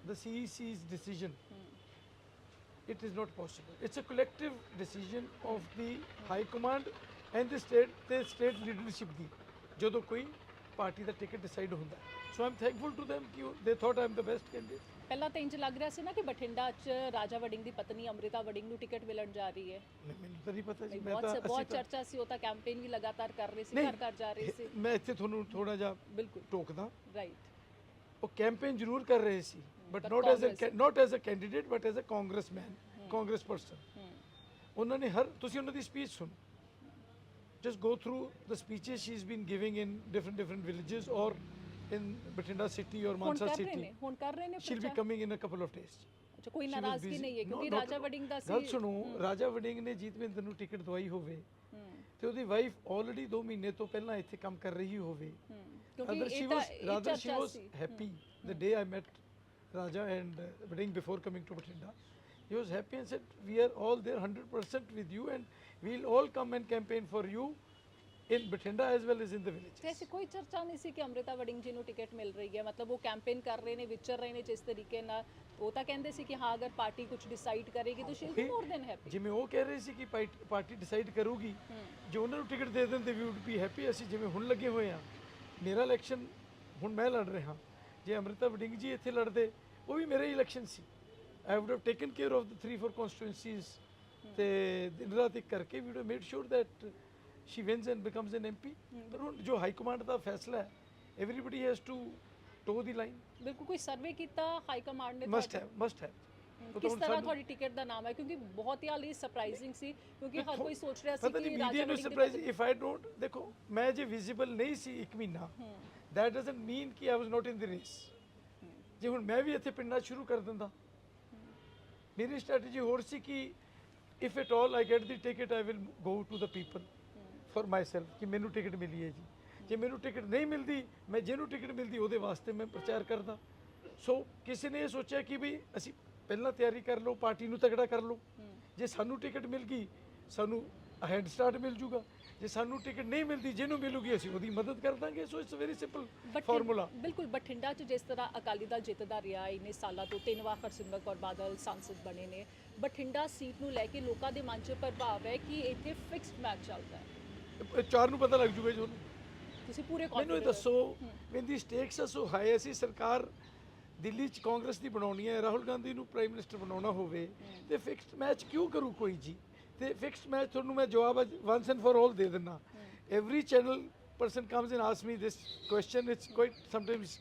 the CEC's decision, it is not possible. It's a collective decision of the High Command and the state, the state leadership ਦੀ ਜਦੋਂ ਕੋਈ ਪਾਰਟੀ ਦਾ ਟਿਕਟ ਡਿਸਾਈਡ ਹੁੰਦਾ so I'm thankful to them ਕਿ they thought I'm the best candidate ਪਹਿਲਾਂ ਤਾਂ ਇੰਜ ਲੱਗ ਰਿਹਾ ਸੀ ਨਾ ਕਿ ਬਠਿੰਡਾ 'ਚ ਰਾਜਾ ਵੜਿੰਗ ਦੀ ਪਤਨੀ ਅੰਮ੍ਰਿਤਾ ਵੜਿੰਗ ਨੂੰ ਟਿਕਟ ਮਿਲਣ ਜਾ ਰਹੀ ਹੈ ਮੈਨੂੰ ਤਾਂ ਨਹੀਂ ਪਤਾ ਜੀ ਮੈਂ ਤਾਂ ਬਹੁਤ ਚਰਚਾ ਸੀ ਉਹ ਤਾਂ ਕੈਂਪੇਨ ਵੀ ਲਗਾਤਾਰ ਕਰ ਰਹੇ ਸੀ ਘਰ ਘਰ ਜਾ ਰਹੇ ਸੀ ਮੈਂ ਇੱਥੇ ਤੁਹਾਨੂੰ ਥੋੜਾ ਜਿਹਾ ਬਿਲਕੁਲ ਟੋਕਦਾ ਰਾਈਟ ਉਹ ਕੈਂਪੇਨ ਜ਼ਰੂਰ ਕਰ ਰਹੇ ਸੀ But not as Congress- a not as a candidate but as a congressman Congress person ਉਹਨਾਂ ਨੇ ਹਰ ਤੁਸੀਂ ਉਹਨਾਂ ਦੀ ਸਪੀਚ ਸੁਣੋ just go through the speeches she's been giving in different different villages or in Batinda city or ਹੁਣ Mansa ਕਰ ਰਹੇ city ਨੇ ਹੁਣ ਕਰ ਰਹੇ ਨੇ she'll be ਪ੍ਰਚਾਰ। coming in a couple of days ਅੱਛਾ ਕੋਈ She was ਨਾਰਾਜ਼ਗੀ busy. ਨਹੀਂ ਹੈ No, ਕਿਉਂਕਿ not ਰਾਜਾ at all. ਵੜਿੰਗ ਦਾ ਸੀ ਗੱਲ ਸੁਣੋ ਰਾਜਾ ਵੜਿੰਗ ਨੇ ਜੀਤਵਿੰਦਰ ਨੂੰ ਟਿਕਟ ਦਵਾਈ ਹੋਵੇ ਹੂੰ, ਤੇ ਉਹਦੀ ਵਾਈਫ ਆਲਰੇਡੀ 2 ਮਹੀਨੇ ਤੋਂ ਪਹਿਲਾਂ ਇੱਥੇ ਕੰਮ ਕਰ ਰਹੀ ਹੋਵੇ ਹੂੰ, ਕਿਉਂਕਿ Rather, she ਇਹ ਤਾਂ was ਇਹ rather she ਚਰਚਾ was C happy the day I met Raja and uh, Vading before coming to Batinda. He was happy and said, "We are all there 100% with you, and we'll all come and campaign for you in Batinda as well as in the villages." ਤੇ ਐਸੀ ਕੋਈ ਚਰਚਾ ਨਹੀਂ ਸੀ ਕਿ ਅੰਮ੍ਰਿਤਾ ਵੜਿੰਗ ਜੀ ਨੂੰ ਟਿਕਟ ਮਿਲ ਰਹੀ ਹੈ ਮਤਲਬ ਉਹ ਕੈਂਪੇਨ ਕਰ ਰਹੇ ਨੇ ਵਿਚਰ ਰਹੇ ਨੇ ਜਿਸ ਤਰੀਕੇ ਨਾਲ ਉਹ ਤਾਂ ਕਹਿੰਦੇ ਸੀ ਕਿ ਹਾਂ ਅਗਰ ਪਾਰਟੀ ਕੁਝ ਡਿਸਾਈਡ ਕਰੇਗੀ ਤਾਂ she'll be more than happy ਜਿਵੇਂ ਉਹ ਕਹਿ ਰਹੇ ਸੀ ਕਿ ਪਾਰਟੀ- ਡਿਸਾਈਡ ਕਰੂਗੀ ਜੇ ਉਹਨਾਂ ਨੂੰ ਟਿਕਟ ਦੇ ਦਿੰਦੇ ਵੀ ਵੁੱਡ ਬੀ ਹੈਪੀ ਅਸੀਂ ਜਿਵੇਂ ਹੁਣ ਲੱਗੇ ਹੋਏ ਆ ਮੇਰਾ ਇਲੈਕਸ਼ਨ ਹੁਣ ਮੈਂ ਲੜ ਰਿਹਾ ਜੇ ਅਮ੍ਰਿਤਾ ਵਡਿੰਗ ਜੀ ਇੱਥੇ ਲੜਦੇ ਉਹ ਵੀ ਮੇਰਾ ਹੀ election C. I would have taken care of the 3 4 constituencies ਤੇ ਦਿਨ ਰਾਤ ਇੱਕ ਕਰਕੇ we would made sure that she wins and becomes an MP ਪਰ ਹੁਣ ਜੋ ਹਾਈ ਕਮਾਂਡ ਦਾ ਫੈਸਲਾ ਹੈ everybody has to toe the line ਬਿਲਕੁਲ ਕੋਈ ਸਰਵੇ ਕੀਤਾ ਹਾਈ ਕਮਾਂਡ ਨੇ ਮਸਟ? ਹੈਵ ਮਸਟ ਹਮ, ਕਿਸ ਤਰ੍ਹਾਂ ਤੁਹਾਡੀ ਟਿਕਟ ਦਾ ਨਾਮ ਹੈ? ਕਿਉਂਕਿ ਬਹੁਤ ਹੀ ਹਾਲੀ ਸਰਪ੍ਰਾਈਜ਼ਿੰਗ ਸੀ ਕਿਉਂਕਿ ਹਰ ਕੋਈ ਸੋਚ ਰਿਹਾ ਸੀ ਕਿ ਮੀਡੀਆ ਨੂੰ ਦੀ ਸਰਪ੍ਰਾਈਜ਼ ਇਫ ਆਈ ਡੋਨਟ ਦੇਖੋ ਮੈਂ ਜੇ ਵਿਜ਼ੀਬਲ ਨਹੀਂ ਸੀ ਇੱਕ ਮਹੀਨਾ that doesn't mean ਕਿ I was not in the race ਜੇ ਹੁਣ ਮੈਂ ਵੀ ਇੱਥੇ ਪਿੰਡਾਂ ਸ਼ੁਰੂ ਕਰ ਦਿੰਦਾ। ਮੇਰੀ ਸਟ੍ਰੈਟਜੀ ਹੋਰ ਸੀ ਕਿ if it all I get the ticket I will go to the people for myself ਕਿ ਮੈਨੂੰ ਟਿਕਟ ਮਿਲੀ ਹੈ ਜੀ। ਜੇ ਮੈਨੂੰ ਟਿਕਟ ਨਹੀਂ ਮਿਲਦੀ ਮੈਂ ਜਿਹਨੂੰ ਟਿਕਟ ਮਿਲਦੀ ਉਹਦੇ ਵਾਸਤੇ ਮੈਂ ਪ੍ਰਚਾਰ ਕਰਦਾ। ਸੋ ਕਿਸੇ ਨੇ ਇਹ ਸੋਚਿਆ ਕਿ ਵੀ ਅਸੀਂ ਪਹਿਲਾਂ ਤਿਆਰੀ ਕਰ ਲਓ ਪਾਰਟੀ ਨੂੰ ਤਗੜਾ ਕਰ ਲਓ। ਜੇ ਸਾਨੂੰ ਟਿਕਟ ਮਿਲ ਗਈ ਸਾਨੂੰ ਹੈਡ ਸਟਾਰਟ ਮਿਲ ਜੂਗਾ। ਜੇ ਸਾਨੂੰ ਟਿਕਟ ਨਹੀਂ ਮਿਲਦੀ ਜਿਹਨੂੰ ਮਿਲੂਗੀ ਅਸੀਂ ਉਹਦੀ ਮਦਦ ਕਰ ਦਾਂਗੇ। So it's very simple formula ਬਿਲਕੁਲ ਬਠਿੰਡਾ 'ਚ ਜਿਸ ਤਰ੍ਹਾਂ ਅਕਾਲੀ ਦਲ ਜਿੱਤਦਾ ਰਿਹਾ ਇੰਨੇ ਸਾਲਾਂ ਤੋਂ ਤਿੰਨ ਵਾਰ ਹਰਸਿਮਰਤ ਕੌਰ ਬਾਦਲ ਸੰਸਦ ਬਣੇ ਨੇ। ਬਠਿੰਡਾ ਸੀਟ ਨੂੰ ਲੈ ਕੇ ਲੋਕਾਂ ਦੇ ਮਨ 'ਚ ਪ੍ਰਭਾਵ ਹੈ ਕਿ ਇੱਥੇ ਫਿਕਸਡ ਮੈਚ ਚੱਲਦਾ ਹੈ। ਚਾਰ ਨੂੰ ਪਤਾ ਲੱਗ ਜੂਗਾ ਜੀ ਤੁਸੀਂ ਪੂਰੇ ਮੈਨੂੰ ਇਹ ਦੱਸੋ when the stakes are so high ਅਸੀਂ ਸਰਕਾਰ ਦਿੱਲੀ ਚ ਕਾਂਗਰਸ ਦੀ ਬਣਾਉਣੀ ਹੈ ਰਾਹੁਲ ਗਾਂਧੀ ਨੂੰ ਪ੍ਰਾਈਮ ਮਿਨਿਸਟਰ ਬਣਾਉਣਾ ਹੋਵੇ ਤੇ ਫਿਕਸਡ ਮੈਚ ਕਿਉਂ ਕਰੂ ਕੋਈ ਜੀ? ਤੇ ਫਿਕਸਡ ਮੈਚ ਤੁਹਾਨੂੰ ਮੈਂ ਜਵਾਬ ਅੱਜ ਵਨਸ ਐਂਡ ਫॉर ਆਲ ਦੇ ਦਿੰਨਾ every channel person comes and asks me this question it's quite sometimes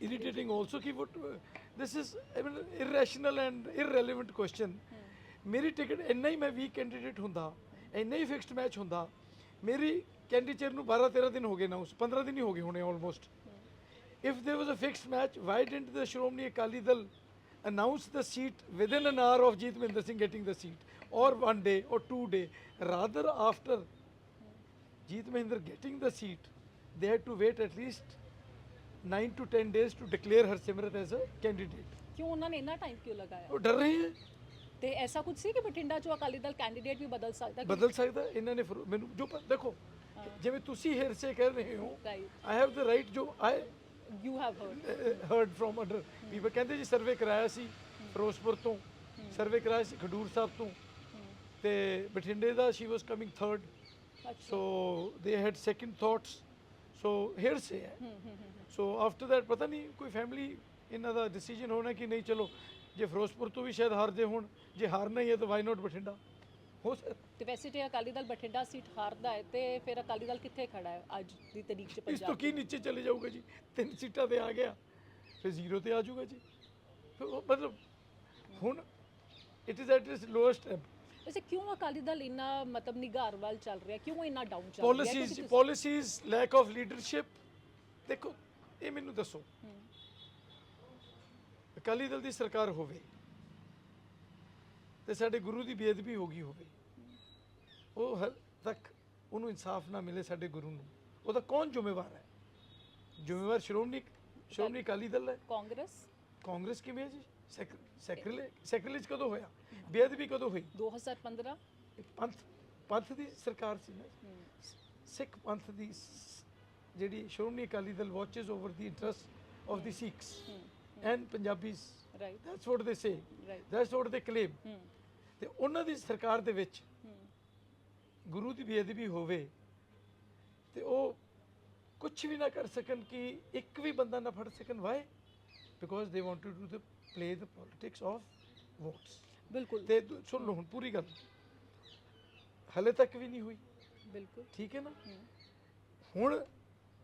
irritating also ਕਿ what this is I mean irrational and irrelevant question ਮੇਰੀ ਟਿਕਟ ਇੰਨਾ ਹੀ ਮੈਂ ਵੀਕ ਕੈਂਡੀਡੇਟ ਹੁੰਦਾ ਇੰਨਾ ਹੀ ਫਿਕਸਡ ਮੈਚ ਹੁੰਦਾ ਮੇਰੀ ਕੈਂਡੀਡੇਚਰ ਨੂੰ 12 13 ਦਿਨ ਹੋ ਗਏ ਨਾ ਉਸ 15 ਦਿਨ ਹੀ ਹੋ ਗਏ ਹੋਣੇ almost if there was a fixed match why didn't the Shiromani Akali Dal announce the seat within an hour of Jeet Mahinder Singh getting the seat or one day or two day rather after Jeet Mahinder getting the seat they had to wait at least 9 to 10 days to declare Harsimrat as a candidate ਕਿਉਂ ਉਹਨਾਂ ਨੇ ਇੰਨਾ ਟਾਈਮ ਕਿਉਂ ਲਗਾਇਆ ਉਹ ਡਰ ਰਹੇ ਹੈ ਤੇ ਐਸਾ ਕੁਝ ਸੀ ਕਿ ਬਠਿੰਡਾ 'ਚੋਂ ਅਕਾਲੀ ਦਲ ਕੈਂਡੀਡੇਟ ਵੀ ਬਦਲ ਸਕਦਾ ਬਦਲ ਸਕਦਾ ਇਹਨਾਂ ਨੇ ਫਿਰ ਮੈਨੂੰ ਜੋ ਪ- ਦੇਖੋ ਜਿਵੇਂ ਤੁਸੀਂ ਹਿਰਸੇ ਕਰ ਰਹੇ ਹੋ right I have the right ਜੋ I you have heard heard from other people ਕਹਿੰਦੇ ਜੀ ਸਰਵੇ ਕਰਾਇਆ ਸੀ ਫਿਰੋਜ਼ਪੁਰ ਤੋਂ ਸਰਵੇ ਕਰਾਇਆ ਸੀ ਖਡੂਰ ਸਾਹਿਬ ਤੋਂ ਤੇ ਬਠਿੰਡੇ ਦਾ she was coming third so they had second thoughts so hearsay ਹੂੰ। ਸੋ ਆਫਟਰ ਦੈਟ ਪਤਾ ਨਹੀਂ ਕੋਈ ਫੈਮਿਲੀ ਇਹਨਾਂ ਦਾ ਡਿਸੀਜਨ ਹੋਣਾ ਕਿ ਨਹੀਂ ਚਲੋ ਜੇ ਫਿਰੋਜ਼ਪੁਰ ਤੋਂ ਵੀ ਸ਼ਾਇਦ ਹਾਰਦੇ ਹੋਣ ਜੇ ਹਾਰਨਾ ਹੀ ਹੈ ਤਾਂ ਵਾਈ ਨਾਟ ਬਠਿੰਡਾ? ਹੋ ਸਕਦਾ ਤੇ ਵੈਸੇ ਜੇ ਅਕਾਲੀ ਦਲ ਬਠਿੰਡਾ ਸੀਟ ਹਾਰਦਾ ਹੈ ਤੇ ਫਿਰ ਅਕਾਲੀ ਦਲ ਕਿੱਥੇ ਖੜਾ ਹੈ ਅੱਜ ਦੀ ਤਰੀਕ 'ਚ ਇਸ ਤੋਂ ਪੰਜਾਬ ਕੀ ਨੀਚੇ ਚਲੇ ਜਾਊਗਾ ਜੀ? ਤਿੰਨ ਸੀਟਾਂ ਤੇ ਆ ਗਿਆ। ਫਿਰ ਜ਼ੀਰੋ ਤੇ ਆ ਜਾਊਗਾ ਜੀ। ਫਿਰ ਉਹ ਮਤਲਬ ਹੁਣ it is at its lowest ਵੈਸੇ ਕਿਉਂ ਅਕਾਲੀ ਦਲ ਇੰਨਾ ਮਤਲਬ ਨਿਗਾਰ ਵੱਲ ਚੱਲ ਰਿਹਾ? ਕਿਉਂ ਇੰਨਾ ਡਾਊਨ ਚੱਲ ਰਿਹਾ? ਪਾਲਿਸੀਜ਼ ਕਿਉਂਕਿ ਤੁਸੀਂ- ਪਾਲਿਸੀਜ਼ ਲੈਕ ਆਫ ਲੀਡਰਸ਼ਿਪ ਦੇਖੋ ਇਹ ਮੈਨੂੰ ਦੱਸੋ। ਅਕਾਲੀ ਦਲ ਦੀ ਸਰਕਾਰ ਹੋਵੇ ਤੇ ਸਾਡੇ ਗੁਰੂ ਦੀ ਬੇਅਦਬੀ ਹੋ ਗਈ ਹੋਵੇ। ਉਹ ਹਲ ਤੱਕ ਉਹਨੂੰ ਇਨਸਾਫ ਨਾ ਮਿਲੇ ਸਾਡੇ ਗੁਰੂ ਨੂੰ। ਉਹਦਾ ਕੌਣ ਜ਼ਿੰਮੇਵਾਰ ਹੈ? ਜ਼ਿੰਮੇਵਾਰ ਸ਼੍ਰੋਮਣੀ ਸ਼੍ਰੋਮਣੀ ਅਕਾਲੀ ਦਲ ਹੈ। ਕਾਂਗਰਸ। ਕਾਂਗਰਸ ਕਿਵੇਂ ਹੈ ਜੀ? ਸੈਕਰੇਜ ਕਦੋਂ ਹੋਇਆ? ਬੇਅਦਬੀ ਕਦੋਂ ਹੋਈ? 2015 ਇਹ ਪੰਥ ਪੰਥ ਦੀ ਸਰਕਾਰ ਸੀ ਨਾ। ਸਿੱਖ ਪੰਥ ਦੀ ਜਿਹੜੀ Shiromani Akali Dal watches over the interest of the Sikhs and Punjabis right that's what they say right that's what ਦੇ ਕਲੇਮ ਤੇ ਉਹਨਾਂ ਦੀ ਸਰਕਾਰ ਦੇ ਵਿੱਚ ਹੂੰ ਗੁਰੂ ਦੀ ਬੇਅਦਬੀ ਹੋਵੇ ਤੇ ਉਹ ਕੁਝ ਵੀ ਨਾ ਕਰ ਸਕਣ ਕਿ ਇੱਕ ਵੀ ਬੰਦਾ ਨਾ ਫੜ ਸਕਣ। Why because they want to do the play the politics of votes ਬਿਲਕੁਲ। ਤੇ ਸੁਣ ਲਓ ਹੁਣ ਪੂਰੀ ਗੱਲ। ਹਲੇ ਤੱਕ ਵੀ ਨਹੀਂ ਹੋਈ। ਬਿਲਕੁਲ। ਠੀਕ ਹੈ ਨਾ? ਹੁਣ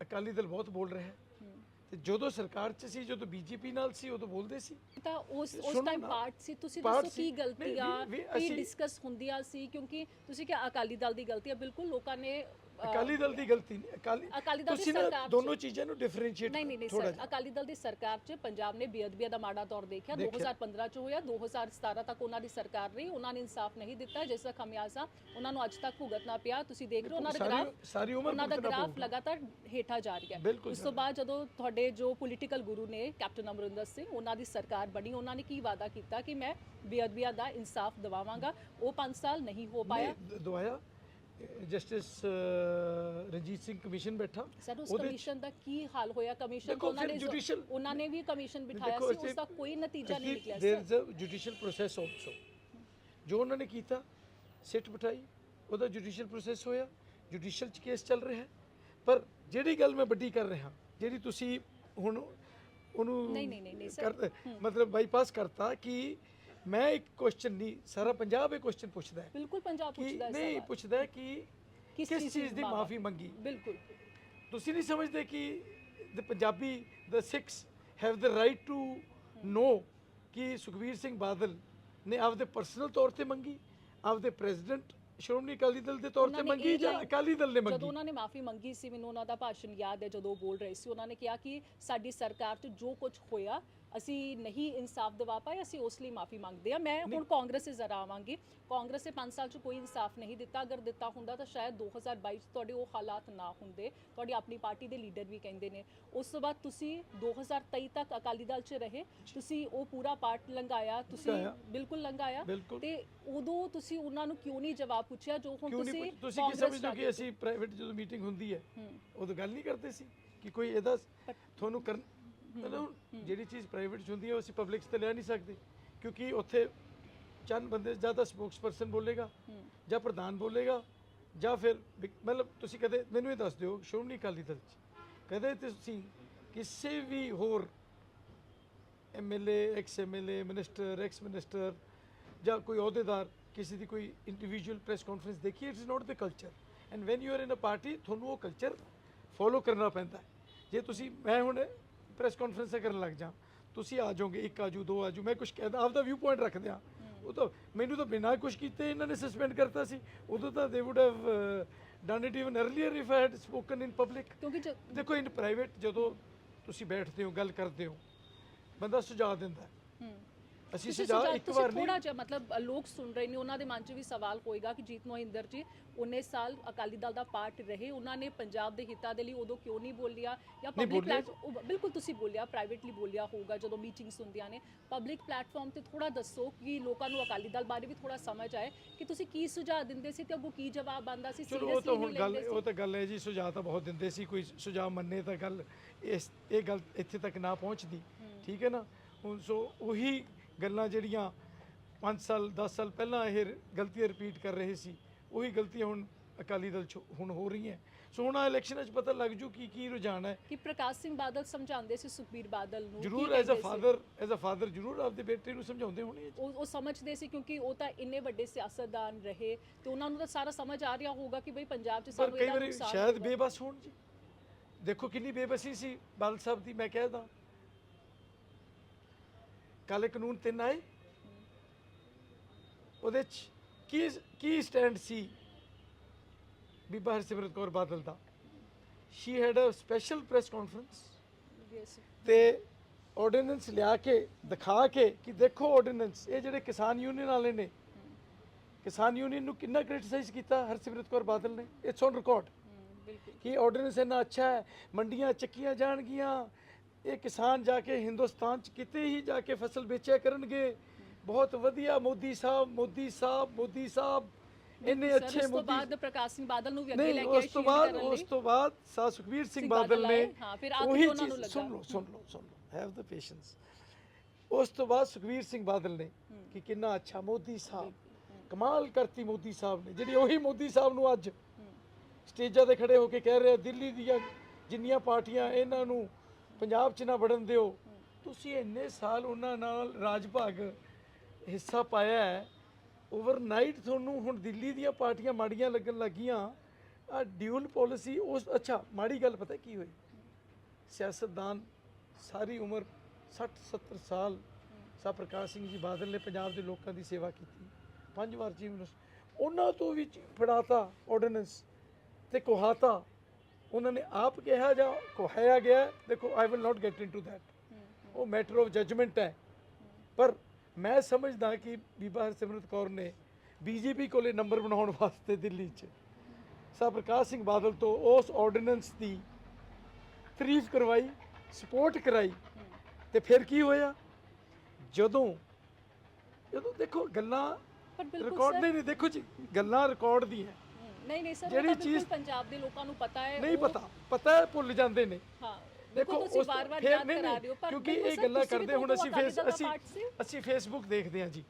ਅਕਾਲੀ ਦਲ ਬਹੁਤ ਬੋਲ ਰਿਹਾ ਹੂੰ। ਤੇ ਜਦੋਂ ਸਰਕਾਰ 'ਚ ਸੀ ਜਦੋਂ ਬੀਜੇਪੀ ਨਾਲ ਸੀ ਉਦੋਂ ਬੋਲਦੇ ਸੀ। ਤਾਂ ਉਸ ਉਸ ਸੁਣੋ ਟਾਈਮ ਨਾ, ਪਾਰਟ ਸੀ। ਤੁਸੀਂ ਦੱਸੋ ਸੀ। ਕੀ ਨਹੀਂ, ਵੀ- ਵੀ ਕੀ ਅਸੀਂ- ਡਿਸਕਸ ਹੁੰਦੀਆਂ ਸੀ? ਕਿਉਂਕਿ ਤੁਸੀਂ ਕਿ ਅਕਾਲੀ ਦਲ ਦੀ ਗਲਤੀ ਹੈ ਬਿਲਕੁਲ ਲੋਕਾਂ ਨੇ ਅਕਾਲੀ ਦਲ ਦੀ ਗਲਤੀ ਨਹੀਂ ਅਕਾਲੀ ਅਕਾਲੀ ਦਲ ਦੀ ਤੁਸੀਂ ਨਾ ਸਰਕਾਰ 'ਚ- ਦੋਨੋਂ ਚੀਜ਼ਾਂ ਨੂੰ ਡਿਫਰੈਂਸ਼ੀਏਟ ਨਹੀਂ ਨਹੀਂ ਨਹੀਂ ਥੋੜਾ ਸਰ ਅਕਾਲੀ ਦਲ ਦੀ ਸਰਕਾਰ 'ਚ ਪੰਜਾਬ ਨੇ ਬੇਅਦਬੀਆਂ ਦਾ ਮਾੜਾ ਦੌਰ ਦੇਖਿਆ। ਦੇਖਿਆ। 2015 'ਚ ਹੋਇਆ 2017 ਤੱਕ ਉਹਨਾਂ ਦੀ ਸਰਕਾਰ ਰਹੀ ਉਹਨਾਂ ਨੇ ਇਨਸਾਫ ਨਹੀਂ ਦਿੱਤਾ। ਜਿਸ ਦਾ ਖਮਿਆਜ਼ਾ ਉਹਨਾਂ ਨੂੰ ਅੱਜ ਤੱਕ ਭੁਗਤਣਾ ਪਿਆ। ਤੁਸੀਂ ਦੇਖ ਰਹੇ ਹੋ ਉਹਨਾਂ ਦਾ ਸਾਰੀ- ਗ੍ਰਾਫ ਸਾਰੀ ਉਮਰ ਉਹਨਾਂ ਦਾ ਭੁਗਤਣਾ ਗ੍ਰਾਫ ਪਊਗਾ। ਲਗਾਤਾਰ ਹੇਠਾਂ ਜਾ ਰਿਹਾ ਹੈ। ਬਿਲਕੁਲ ਉਸ ਤੋਂ ਬਾਅਦ ਜਦੋਂ ਤੁਹਾਡੇ ਜੋ ਪੋਲੀਟੀਕਲ ਗੁਰੂ ਨੇ ਕੈਪਟਨ ਅਮਰਿੰਦਰ ਸਿੰਘ ਉਹਨਾਂ ਦੀ ਸਰਕਾਰ ਬਣੀ ਉਹਨਾਂ ਨੇ ਕੀ ਵਾਅਦਾ ਕੀਤਾ ਕਿ ਮੈਂ ਬੇਅਦਬੀਆਂ ਦਾ ਇਨਸਾਫ ਦਿਵਾਵਾਂਗਾ। ਉਹ 5 ਸਾਲ ਨਹੀਂ ਹੋ ਪਾਇਆ। ਦਵਾਇਆ ਜਸਟਿਸ ਰਣਜੀਤ ਸਿੰਘ ਕਮਿਸ਼ਨ ਬੈਠਾ। ਸਰ ਉਸ ਕਮਿਸ਼ਨ ਦਾ ਕੀ ਹਾਲ ਹੋਇਆ? ਕਮਿਸ਼ਨ ਉਹਨਾਂ ਨੇ ਜੋ- judicial- ਉਹਨਾਂ ਨੇ ਵੀ ਕਮਿਸ਼ਨ ਬਿਠਾਇਆ ਸੀ ਉਸ ਦਾ ਕੋਈ ਨਤੀਜਾ ਨਹੀਂ ਨਿਕਲਿਆ there sir. Is a judicial process also ਜੋ ਉਹਨਾਂ ਨੇ ਕੀਤਾ ਸਿੱਟ ਬਿਠਾਈ ਉਹਦਾ ਜੁਡੀਸ਼ੀਅਲ ਪ੍ਰੋਸੈਸ ਹੋਇਆ। ਜੁਡੀਸ਼ੀਅਲ ਚ ਕੇਸ ਚੱਲ ਰਿਹਾ ਹੈ। ਪਰ ਜਿਹੜੀ ਗੱਲ ਮੈਂ ਵੱਡੀ ਕਰ ਰਿਹਾ ਜਿਹੜੀ ਤੁਸੀਂ ਹੁਣ ਉਹਨੂੰ ਨਹੀਂ, ਨਹੀਂ, ਨਹੀਂ, ਮਤਲਬ ਬਾਈਪਾਸ ਕਰਤਾ ਕਿ ਮੈਂ ਇੱਕ ਕੁਐਸਚਨ ਨਹੀਂ ਸਾਰਾ ਪੰਜਾਬ ਇਹ ਕੁਐਸਚਨ ਪੁੱਛਦਾ ਹੈ ਬਿਲਕੁਲ ਪੰਜਾਬ ਕਿ ਪੁੱਛਦਾ ਹੈ ਨਹੀਂ ਪੁੱਛਦਾ ਹੈ ਕਿ ਕਿਸ ਚੀਜ਼ ਦੀ ਮਾਫ਼ੀ- ਮੰਗੀ? ਬਿਲਕੁਲ। ਤੁਸੀਂ ਨਹੀਂ ਸਮਝਦੇ ਕਿ the Punjabi the Sikhs have the right to know ਕਿ ਸੁਖਬੀਰ ਸਿੰਘ ਬਾਦਲ ਨੇ ਆਪਦੇ ਪਰਸਨਲ ਤੌਰ ਤੇ ਮੰਗੀ ਆਪਦੇ ਪ੍ਰੈਜ਼ੀਡੈਂਟ ਸ਼੍ਰੋਮਣੀ ਅਕਾਲੀ ਦਲ ਦੇ ਤੌਰ ਤੇ ਮੰਗੀ ਜਾਂ ਅਕਾਲੀ ਦਲ ਨੇ ਜਦੋਂ ਮੰਗੀ ਉਹਨਾਂ ਨੇ ਮਾਫੀ ਮੰਗੀ ਸੀ ਮੈਨੂੰ ਉਹਨਾਂ ਦਾ ਭਾਸ਼ਣ ਯਾਦ ਹੈ ਜਦੋਂ ਉਹ ਬੋਲ ਰਹੇ ਸੀ। ਉਹਨਾਂ ਨੇ ਕਿਹਾ ਕਿ ਸਾਡੀ ਸਰਕਾਰ 'ਚ ਜੋ ਕੁਝ ਹੋਇਆ ਅਸੀਂ ਨਹੀਂ ਇਨਸਾਫ ਦਿਵਾ ਪਾਏ ਅਸੀਂ ਉਸ ਲਈ ਮਾਫੀ ਮੰਗਦੇ ਆ ਮੈਂ ਹੁਣ ਕਾਂਗਰਸ 'ਤੇ ਜ਼ਰਾ ਆਵਾਂਗੀ। ਕਾਂਗਰਸ ਨੇ 5 ਸਾਲ 'ਚ ਕੋਈ ਇਨਸਾਫ ਨਹੀਂ ਦਿੱਤਾ। ਅਗਰ ਦਿੱਤਾ ਹੁੰਦਾ ਤਾਂ ਸ਼ਾਇਦ 2022 'ਚ ਤੁਹਾਡੇ ਉਹ ਹਾਲਾਤ ਨਾ ਹੁੰਦੇ। ਤੁਹਾਡੀ ਆਪਣੀ ਪਾਰਟੀ ਦੇ ਲੀਡਰ ਵੀ ਕਹਿੰਦੇ ਨੇ। ਉਸ ਤੋਂ ਬਾਅਦ ਤੁਸੀਂ 2023 ਤੱਕ ਅਕਾਲੀ ਦਲ 'ਚ ਰਹੇ। ਤੁਸੀਂ ਉਹ ਪੂਰਾ ਪਾਰਟ ਲੰਘਾਇਆ। ਤੁਸੀਂ। ਬਿਲਕੁਲ ਲੰਘਾਇਆ। ਤੇ ਉਦੋਂ ਤੁਸੀਂ ਉਹਨਾਂ ਨੂੰ ਕਿਉਂ ਨਹੀਂ ਜਵਾਬ ਪੁੱਛਿਆ ਜੋ ਹੁਣ ਤੁਸੀਂ ਤੁਸੀਂ ਕੀ ਸਮਝਦੇ ਹੋ ਕਿ ਅਸੀਂ ਪ੍ਰਾਈਵੇਟ ਜਦੋਂ ਮੀਟਿੰਗ ਹੁੰਦੀ ਹੂੰ। ਉਦੋਂ ਗੱਲ ਨਹੀਂ ਕਰਦੇ ਸੀ ਕਿ ਕੋਈ ਇਹਦਾ ਤੁਹਾਨੂੰ ਕਰਨ ਮਤਲਬ ਜਿਹੜੀ ਚੀਜ਼ ਪ੍ਰਾਈਵੇਟ ਚ ਹੁੰਦੀ ਹੈ ਉਹ ਅਸੀਂ ਪਬਲਿਕ 'ਚ ਤੇ ਲਿਆ ਨਹੀਂ ਸਕਦੇ। ਕਿਉਂਕਿ ਉੱਥੇ ਚੰਦ ਬੰਦੇ ਜ਼ਿਆਦਾ ਸਪੋਕਸਪਰਸਨ ਬੋਲੇਗਾ। ਜਾਂ ਪ੍ਰਧਾਨ ਬੋਲੇਗਾ ਜਾਂ ਫਿਰ ਮਤਲਬ ਤੁਸੀਂ ਕਦੇ ਮੈਨੂੰ ਇਹ ਦੱਸ ਦਿਓ ਸ਼੍ਰੋਮਣੀ ਅਕਾਲੀ ਦਲ ਚ ਕਦੇ ਤੁਸੀਂ ਕਿਸੇ ਵੀ ਹੋਰ MLA ex MLA minister ex minister ਜਾਂ ਕੋਈ ਅਹੁਦੇਦਾਰ ਕਿਸੇ ਦੀ ਕੋਈ ਇੰਡੀਵਿਜੂਅਲ ਪ੍ਰੈਸ ਕਾਨਫਰੰਸ ਦੇਖੀ it's not the culture and when you are in a party ਤੁਹਾਨੂੰ ਉਹ ਕਲਚਰ ਫੋਲੋ ਕਰਨਾ ਪੈਂਦਾ ਜੇ ਤੁਸੀਂ ਮੈਂ ਹੁਣ ਪ੍ਰੈਸ ਕਾਨਫਰੰਸ ਕਰਨ ਲੱਗ ਜਾ। ਤੁਸੀਂ ਆ ਜਾਓਗੇ ਇੱਕ ਆਜੂ ਦੋ ਆਜੂ ਮੈਂ ਕੁਝ ਕਹਿੰਦਾ ਆਪਦਾ ਵਿਊ ਪੁਆਇੰਟ ਰੱਖਦੇ ਆ ਉਹ ਤਾਂ ਮੈਨੂੰ ਤਾਂ ਬਿਨਾਂ ਕੁਝ ਕੀਤੇ ਇਹਨਾਂ ਨੇ ਸਸਪੈਂਡ ਕਰਤਾ ਸੀ। ਉਦੋਂ ਤਾਂ they would have done it even earlier if I had spoken in public ਕਿਉਂਕਿ ਦੇਖੋ ਇਨ ਪ੍ਰਾਈਵੇਟ ਜਦੋਂ ਤੁਸੀਂ ਬੈਠਦੇ ਹੋ ਗੱਲ ਕਰਦੇ ਹੋ ਬੰਦਾ ਸੁਝਾਅ ਦਿੰਦਾ। ਅਸੀਂ ਸੁਝਾਅ ਇੱਕ ਵਾਰ ਨਹੀਂ ਥੋੜਾ ਜਿਹਾ ਮਤਲਬ ਲੋਕ ਸੁਣ ਰਹੇ ਨੇ ਉਹਨਾਂ ਦੇ ਮਨ 'ਚ ਵੀ ਸਵਾਲ ਹੋਏਗਾ ਕਿ ਜੀਤ ਮੋਹਿੰਦਰ ਜੀ 19 ਸਾਲ ਅਕਾਲੀ ਦਲ ਦਾ ਪਾਰਟ ਰਹੇ ਉਹਨਾਂ ਨੇ ਪੰਜਾਬ ਦੇ ਹਿੱਤਾਂ ਦੇ ਲਈ ਉਦੋਂ ਕਿਉਂ ਨਹੀਂ ਬੋਲਿਆ? ਜਾਂ ਪਬਲਿਕ ਬੋਲਿਆ। ਬਿਲਕੁਲ ਤੁਸੀਂ ਬੋਲਿਆ ਪ੍ਰਾਈਵੇਟਲੀ ਬੋਲਿਆ ਹੋਊਗਾ ਜਦੋਂ ਮੀਟਿੰਗਸ ਹੁੰਦੀਆਂ ਨੇ। ਪਬਲਿਕ ਪਲੇਟਫਾਰਮ ਤੇ ਥੋੜਾ ਦੱਸੋ ਕਿ ਲੋਕਾਂ ਨੂੰ ਅਕਾਲੀ ਦਲ ਬਾਰੇ ਵੀ ਥੋੜਾ ਸਮਝ ਆਏ ਕਿ ਤੁਸੀਂ ਕੀ ਸੁਝਾਅ ਦਿੰਦੇ ਸੀ ਤੇ ਅੱਗੋਂ ਕੀ ਜਵਾਬ ਆਂਦਾ ਸੀ? ਉਹ ਸੀਰੀਅਸਲੀ ਹੁਣ ਨਹੀਂ ਗੱਲ ਲੈਂਦੇ ਉਹ ਸੀ ਤਾਂ ਗੱਲ ਹੈ ਜੀ ਸੁਝਾਅ ਤਾਂ ਬਹੁਤ ਦਿੰਦੇ ਸੀ ਕੋਈ ਸੁਝਾਅ ਮੰਨੇ ਤਾਂ ਗੱਲ ਇਸ ਇਹ ਗੱਲ ਇੱਥੇ ਤੱਕ ਨਾ ਪਹੁੰਚਦੀ। ਠੀਕ ਹੈ ਨਾ? ਹੁਣ ਸੋ ਉਹੀ ਗੱਲਾਂ ਜਿਹੜੀਆਂ 5 ਸਾਲ 10 ਸਾਲ ਪਹਿਲਾਂ ਇਹ ਗਲਤੀਆਂ ਰਿਪੀਟ ਕਰ ਰਹੇ ਸੀ ਉਹੀ ਗਲਤੀਆਂ ਹੁਣ ਅਕਾਲੀ ਦਲ 'ਚ ਹੁਣ ਹੋ ਰਹੀਆਂ ਸੋ ਹੁਣ ਇਲੈਕਸ਼ਨ 'ਚ ਪਤਾ ਲੱਗ ਜੂ ਕੀ ਕੀ ਰੁਝਾਨ ਹੈ ਕਿ ਪ੍ਰਕਾਸ਼ ਸਿੰਘ ਬਾਦਲ ਸਮਝਾਉਂਦੇ ਸੀ ਸੁਖਬੀਰ ਬਾਦਲ ਨੂੰ ਜ਼ਰੂਰ as a? Father as a father ਜ਼ਰੂਰ ਆਪਦੇ ਬੇਟੇ ਨੂੰ ਸਮਝਾਉਂਦੇ ਹੋਣੇ। ਉਹ ਉਹ ਸਮਝਦੇ ਸੀ ਕਿਉਂਕਿ ਉਹ ਤਾਂ ਇੰਨੇ ਵੱਡੇ ਸਿਆਸਤਦਾਨ ਰਹੇ ਤੇ ਉਹਨਾਂ ਨੂੰ ਤਾਂ ਸਾਰਾ ਸਮਝ ਆ ਰਿਹਾ ਹੋਊਗਾ ਕਿ ਬਈ ਪੰਜਾਬ 'ਚ ਸਾਨੂੰ ਇਹਦਾ ਨੁਕਸਾਨ ਸ਼ਾਇਦ। ਬੇਬਸ ਹੋਣ ਜੀ ਦੇਖੋ ਕਿੰਨੀ ਬੇਬਸੀ ਸੀ ਬਾਦਲ ਸਾਹਿਬ ਦੀ ਮੈਂ ਕਹਿਦਾ ਕਾਲੇ ਕਾਨੂੰਨ ਤਿੰਨ ਆਏ। ਉਹਦੇ ਚ ਕੀ ਕੀ ਸਟੈਂਡ ਸੀ ਬੀਬਾ ਹਰਸਿਮਰਤ ਕੌਰ ਬਾਦਲ ਦਾ? She had a special press conference. ਤੇ ਆਰਡੀਨੈਂਸ ਲਿਆ ਕੇ ਦਿਖਾ ਕੇ ਕਿ ਦੇਖੋ ਆਰਡੀਨੈਂਸ ਇਹ ਜਿਹੜੇ ਕਿਸਾਨ ਯੂਨੀਅਨ ਵਾਲੇ ਨੇ ਕਿਸਾਨ ਯੂਨੀਅਨ ਨੂੰ ਕਿੰਨਾ ਕ੍ਰਿਟਿਸਾਈਜ਼ ਕੀਤਾ ਹਰਸਿਮਰਤ ਕੌਰ ਬਾਦਲ ਨੇ? ਇਟਸ ਔਨ ਰਿਕਾਰਡ ਕਿ ਆਰਡੀਨੈਂਸ ਇੰਨਾ ਅੱਛਾ ਹੈ ਮੰਡੀਆਂ ਚੱਕੀਆਂ ਜਾਣਗੀਆਂ ਇਹ ਕਿਸਾਨ ਜਾ ਕੇ ਹਿੰਦੁਸਤਾਨ ਚ ਕਿਤੇ ਹੀ ਜਾ ਕੇ ਫਸਲ ਵੇਚਿਆ ਕਰਨਗੇ। ਬਹੁਤ ਵਧੀਆ ਮੋਦੀ ਸਾਹਿਬ ਮੋਦੀ ਸਾਹਿਬ ਮੋਦੀ ਸਾਹਿਬ। ਇੰਨੇ ਅੱਛੇ ਉਸ ਤੋਂ ਬਾਅਦ ਪ੍ਰਕਾਸ਼ ਸਿੰਘ ਬਾਦਲ ਨੂੰ ਵੀ ਅੱਗੇ ਲੈ ਕੇ ਆਏ ਉਸ ਤੋਂ ਬਾਅਦ ਉਸ। ਤੋਂ ਬਾਅਦ ਸਾ ਸੁਖਬੀਰ ਸਿੰਘ ਬਾਦਲ ਨੇ ਹਾਂ, ਫਿਰ ਆਖਿਰ ਉਹੀ ਉਹਨਾਂ ਨੂੰ ਚੀਜ਼ ਲੱਗਾ। ਸੁਣ ਲਓ ਸੁਣ ਲਓ ਸੁਣ ਲਓ ਹੈਵ ਦ ਪੇਸ਼ੈਂਸ ਉਸ ਤੋਂ ਬਾਅਦ ਸੁਖਬੀਰ ਸਿੰਘ ਬਾਦਲ ਨੇ ਕਿ ਕਿੰਨਾ ਅੱਛਾ ਮੋਦੀ ਸਾਹਿਬ। ਕਮਾਲ ਕਰਤੀ ਮੋਦੀ ਸਾਹਿਬ ਨੇ ਜਿਹੜੀ ਉਹੀ ਮੋਦੀ ਸਾਹਿਬ ਨੂੰ ਅੱਜ ਸਟੇਜਾਂ ਤੇ ਖੜੇ ਹੋ ਕੇ ਕਹਿ ਰਹੇ ਦਿੱਲੀ ਦੀਆਂ ਜਿੰਨੀਆਂ ਪਾਰਟੀਆਂ ਇਹਨਾਂ ਨੂੰ ਪੰਜਾਬ 'ਚ ਨਾ ਵੜਨ ਦਿਓ। ਤੁਸੀਂ ਇੰਨੇ ਸਾਲ ਉਹਨਾਂ ਨਾਲ ਰਾਜ ਭਾਗ ਹਿੱਸਾ ਪਾਇਆ ਹੈ। ਓਵਰਨਾਈਟ ਤੁਹਾਨੂੰ ਹੁਣ ਦਿੱਲੀ ਦੀਆਂ ਪਾਰਟੀਆਂ ਮਾੜੀਆਂ ਲੱਗਣ ਲੱਗੀਆਂ। ਆ ਡਿਊਲ ਪਾਲਿਸੀ ਉਸ ਅੱਛਾ, ਮਾੜੀ ਗੱਲ ਪਤਾ ਕੀ ਹੋਈ? ਸਿਆਸਤਦਾਨ ਸਾਰੀ ਉਮਰ 60 70 ਸਾਲ ਸਾ ਪ੍ਰਕਾਸ਼ ਸਿੰਘ ਜੀ ਬਾਦਲ ਨੇ ਪੰਜਾਬ ਦੇ ਲੋਕਾਂ ਦੀ ਸੇਵਾ ਕੀਤੀ। ਪੰਜ ਵਾਰ ਚੀਫ ਮਿਨਿਸਟਰ। ਉਹਨਾਂ ਤੋਂ ਵੀ ਫੜਾਤਾ ਆਰਡੀਨੈਂਸ ਤੇ ਕੋਹਾਤਾ। ਉਹਨਾਂ ਨੇ ਆਪ ਕਿਹਾ ਜਾਂ ਕੋਹਾਇਆ ਗਿਆ ਹੈ। ਦੇਖੋ I will not get into that ਉਹ ਮੈਟਰ ਆਫ ਜਜਮੈਂਟ ਹੈ। ਪਰ ਮੈਂ ਸਮਝਦਾ ਕਿ ਬੀਬਾ ਹਰਸਿਮਰਤ ਕੌਰ ਨੇ ਬੀਜੇਪੀ ਕੋਲੇ ਨੰਬਰ ਬਣਾਉਣ ਵਾਸਤੇ ਦਿੱਲੀ 'ਚ ਸਾ ਪ੍ਰਕਾਸ਼ ਸਿੰਘ ਬਾਦਲ ਤੋਂ ਉਸ ਆਰਡੀਨੈਂਸ ਦੀ ਤਾਰੀਫ ਕਰਵਾਈ ਸਪੋਰਟ ਕਰਾਈ ਤੇ ਫਿਰ ਕੀ ਹੋਇਆ? ਜਦੋਂ ਜਦੋਂ ਦੇਖੋ ਗੱਲਾਂ ਰਿਕਾਰਡ ਸਰ ਨਹੀਂ ਨਹੀਂ ਦੇਖੋ ਜੀ ਗੱਲਾਂ ਰਿਕਾਰਡ ਦੀਆਂ ਹਮ, ਨਹੀਂ ਨਹੀਂ ਸਰ ਜਿਹੜੀ ਚੀਜ਼ ਪੰਜਾਬ ਦੇ ਲੋਕਾਂ ਨੂੰ ਪਤਾ ਹੈ ਨਹੀਂ ਪਤਾ ਪਤਾ ਹੈ ਭੁੱਲ ਜਾਂਦੇ ਨੇ। ਹਾਂ ਦੇਖੋ ਤੁਸੀਂ ਵਾਰ-ਵਾਰ ਯਾਦ ਕਰਾ ਹੋ ਪਰ ਕਿਉਂਕਿ ਇਹ ਗੱਲਾਂ ਕਰਦੇ ਹੁਣ ਅਸੀਂ ਫੇਸ ਅਸੀਂ। ਅਸੀਂ ਫੇਸਬੁੱਕ ਦੇਖਦੇ ਹਾਂ ਜੀ।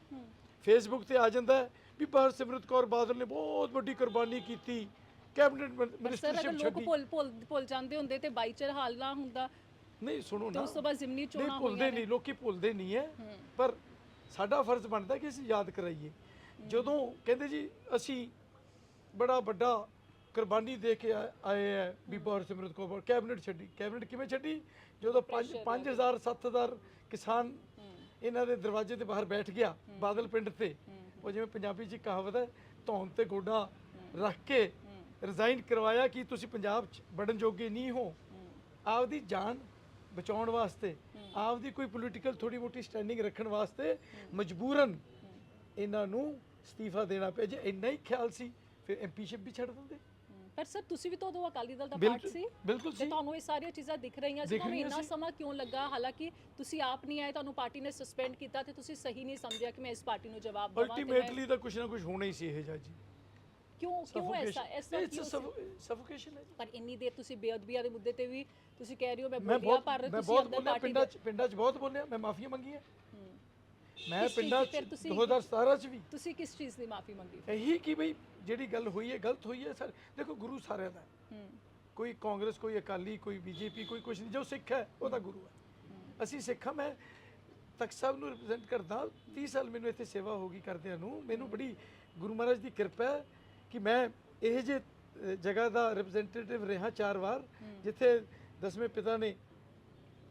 ਫੇਸਬੁੱਕ ਤੇ ਆ ਜਾਂਦਾ ਵੀ ਪਰ ਸਿਮਰਤ ਕੌਰ ਬਾਦਲ ਨੇ ਬਹੁਤ ਵੱਡੀ ਕੁਰਬਾਨੀ ਕੀਤੀ ਕੈਬਨਿਟ ਮਿਨਿਸਟਰਸ਼ਿਪ ਲੋਕ ਛੱਡੀ। ਭੁੱਲ ਭੁੱਲ ਭੁੱਲ ਜਾਂਦੇ ਹੁੰਦੇ ਤੇ ਬਾਈਚਰ ਹਾਲ ਨਾ ਹੁੰਦਾ। ਨਹੀਂ ਸੁਣੋ ਨਾ। ਉਸ ਤੋਂ ਬਾਅਦ ਜ਼ਿਮਨੀ ਚੋਣਾਂ ਭੁੱਲਦੇ ਹੋਈਆਂ ਨੇ। ਨਹੀਂ ਲੋਕੀ ਭੁੱਲਦੇ ਨਹੀਂ ਹੂੰ। ਪਰ ਸਾਡਾ ਫਰਜ਼ ਬਣਦਾ ਕਿ ਅਸੀਂ ਯਾਦ ਕਰਾਈਏ। ਜਦੋਂ ਕਹਿੰਦੇ ਜੀ ਅਸੀਂ ਬੜਾ ਵੱਡਾ ਕੁਰਬਾਨੀ ਦੇ ਕੇ ਆ- ਆਏ ਹੈ ਬੀਬਾ ਹਰਸਿਮਰਤ ਕੌਰ। ਕੈਬਨਿਟ ਛੱਡੀ। ਕੈਬਨਿਟ ਕਿਵੇਂ ਛੱਡੀ? ਜਦੋਂ 5 5000 7000 ਕਿਸਾਨ ਇਹਨਾਂ ਦੇ ਦਰਵਾਜ਼ੇ ਦੇ ਬਾਹਰ ਬੈਠ ਗਿਆ ਬਾਦਲ ਪਿੰਡ ਤੇ। ਉਹ ਜਿਵੇਂ ਪੰਜਾਬੀ 'ਚ ਇੱਕ ਕਹਾਵਤ ਹੈ ਧੌਣ ਤੇ ਗੋਡਾ ਰੱਖ ਕੇ ਰਿਜ਼ਾਈਨ ਕਰਵਾਇਆ ਕਿ ਤੁਸੀਂ ਪੰਜਾਬ 'ਚ ਵੜਨ ਜੋਗੇ ਨਹੀਂ ਹੋ। ਆਪਦੀ ਜਾਨ ਬਚਾਉਣ ਵਾਸਤੇ ਆਪਦੀ ਕੋਈ ਪੋਲੀਟੀਕਲ ਥੋੜੀ ਮੋਟੀ ਸਟੈਂਡਿੰਗ ਰੱਖਣ ਵਾਸਤੇ ਮਜਬੂਰਨ ਇਹਨਾਂ ਨੂੰ ਅਸਤੀਫਾ ਦੇਣਾ ਪਿਆ। ਜੇ ਇੰਨਾ ਹੀ ਖਿਆਲ ਸੀ ਫਿਰ ਐਮਪੀਸ਼ਿਪ ਵੀ ਛੱਡ ਦਿੰਦੇ ਪਰ ਸਰ ਤੁਸੀਂ ਵੀ ਤਾਂ ਉਦੋਂ ਅਕਾਲੀ ਦਲ ਦਾ ਪਾਰਟ ਬਿਲਕੁਲ ਸੀ ਬਿਲਕੁਲ ਤੇ ਸੀ ਤੁਹਾਨੂੰ ਇਹ ਸਾਰੀਆਂ ਚੀਜ਼ਾਂ ਦਿਖ ਰਹੀਆਂ ਸੀ ਦਿਖ ਤੁਹਾਨੂੰ ਰਹੀਆਂ ਇੰਨਾ ਸੀ। ਸਮਾਂ ਕਿਉਂ ਲੱਗਾ ਹਾਲਾਂਕਿ ਤੁਸੀਂ ਆਪ ਨਹੀਂ ਆਏ ਤੁਹਾਨੂੰ ਪਾਰਟੀ ਨੇ ਸਸਪੈਂਡ ਕੀਤਾ ਤੇ ਤੁਸੀਂ ਸਹੀ ਨਹੀਂ ਸਮਝਿਆ ਕਿ ਮੈਂ ਇਸ ਪਾਰਟੀ ਨੂੰ ਜਵਾਬ ਦੇਵਾਂ ਤੇ ਮੈਂ- ਅਲਟੀਮੇਟਲੀ ਤਾਂ ਕੁਛ ਨਾ ਕੁਛ ਹੋਣਾ ਹੀ ਸੀ ਇਹ ਜੀ ਕਿਉਂ ਕਿਉਂ ਐਸਾ ਐਸਾ ਕਿਉਂ ਸੀ? ਸਫੋਕੇਸ਼ਨ ਹੈ ਜੀ। ਪਰ ਇੰਨੀ ਦੇਰ ਤੁਸੀਂ ਬੇਅਦਬੀਆਂ ਦੇ ਮੁੱਦੇ ਤੇ ਵੀ ਤੁਸੀਂ ਕਹਿ ਰਹੇ ਹੋ ਮੈਂ ਮੈਂ ਬੋਲਿਆ ਬਹੁਤ ਪਰ ਮੈਂ ਤੁਸੀਂ ਬਹੁਤ ਅੰਦਰ ਬੋਲਿਆ ਪਾਰਟੀ ਪਿੰਡਾਂ 'ਚ ਪਿੰਡਾਂ 'ਚ ਬਹੁਤ ਬੋਲਿਆ ਮੈਂ ਮਾਫੀਆਂ ਮੰਗੀਆਂ ਹਮ, ਮੈਂ ਕਿਸ ਚੀਜ਼ ਪਿੰਡਾਂ ਦੀ? ਫਿਰ 'ਚ ਤੁਸੀਂ- 2017 'ਚ ਵੀ। ਤੁਸੀਂ ਕਿਸ ਚੀਜ਼ ਦੀ ਮਾਫੀ ਮੰਗੀ ਇਹੀ ਕਿ ਬਈ ਜਿਹੜੀ ਗੱਲ ਹੋਈ ਹੈ ਗਲਤ ਹੋਈ ਹੈ ਸਰ। ਦੇਖੋ ਗੁਰੂ ਸਾਰਿਆਂ ਦਾ ਹੈ। ਕੋਈ ਕਾਂਗਰਸ ਕੋਈ ਅਕਾਲੀ ਕੋਈ ਬੀਜੇਪੀ ਕੋਈ ਕੁਛ ਨਹੀਂ। ਜੋ ਸਿੱਖ ਹੈ ਉਹ ਤਾਂ ਗੁਰੂ ਹੈ। ਅਸੀਂ ਸਿੱਖ ਹਾਂ ਮੈਂ ਤਖਤ ਸਾਹਿਬ ਨੂੰ ਰਿਪਰੈਜ਼ੈਂਟ ਕਰਦਾ। 30 ਸਾਲ ਮੈਨੂੰ ਇੱਥੇ ਸੇਵਾ ਹੋ ਗਈ ਕਰਦਿਆਂ ਨੂੰ। ਮੈਨੂੰ ਬੜੀ ਗੁਰੂ ਮਹਾਰਾਜ ਦੀ ਕਿਰਪਾ ਹੈ ਕਿ ਮੈਂ ਇਹ ਜੇ ਅ, ਜਗ੍ਹਾ ਦਾ ਰਿਪਰੈਜ਼ੈਂਟੇਟਿਵ ਰਿਹਾ ਚਾਰ ਵਾਰ ਜਿੱਥੇ ਦਸਵੇਂ ਪਿਤਾ ਨੇ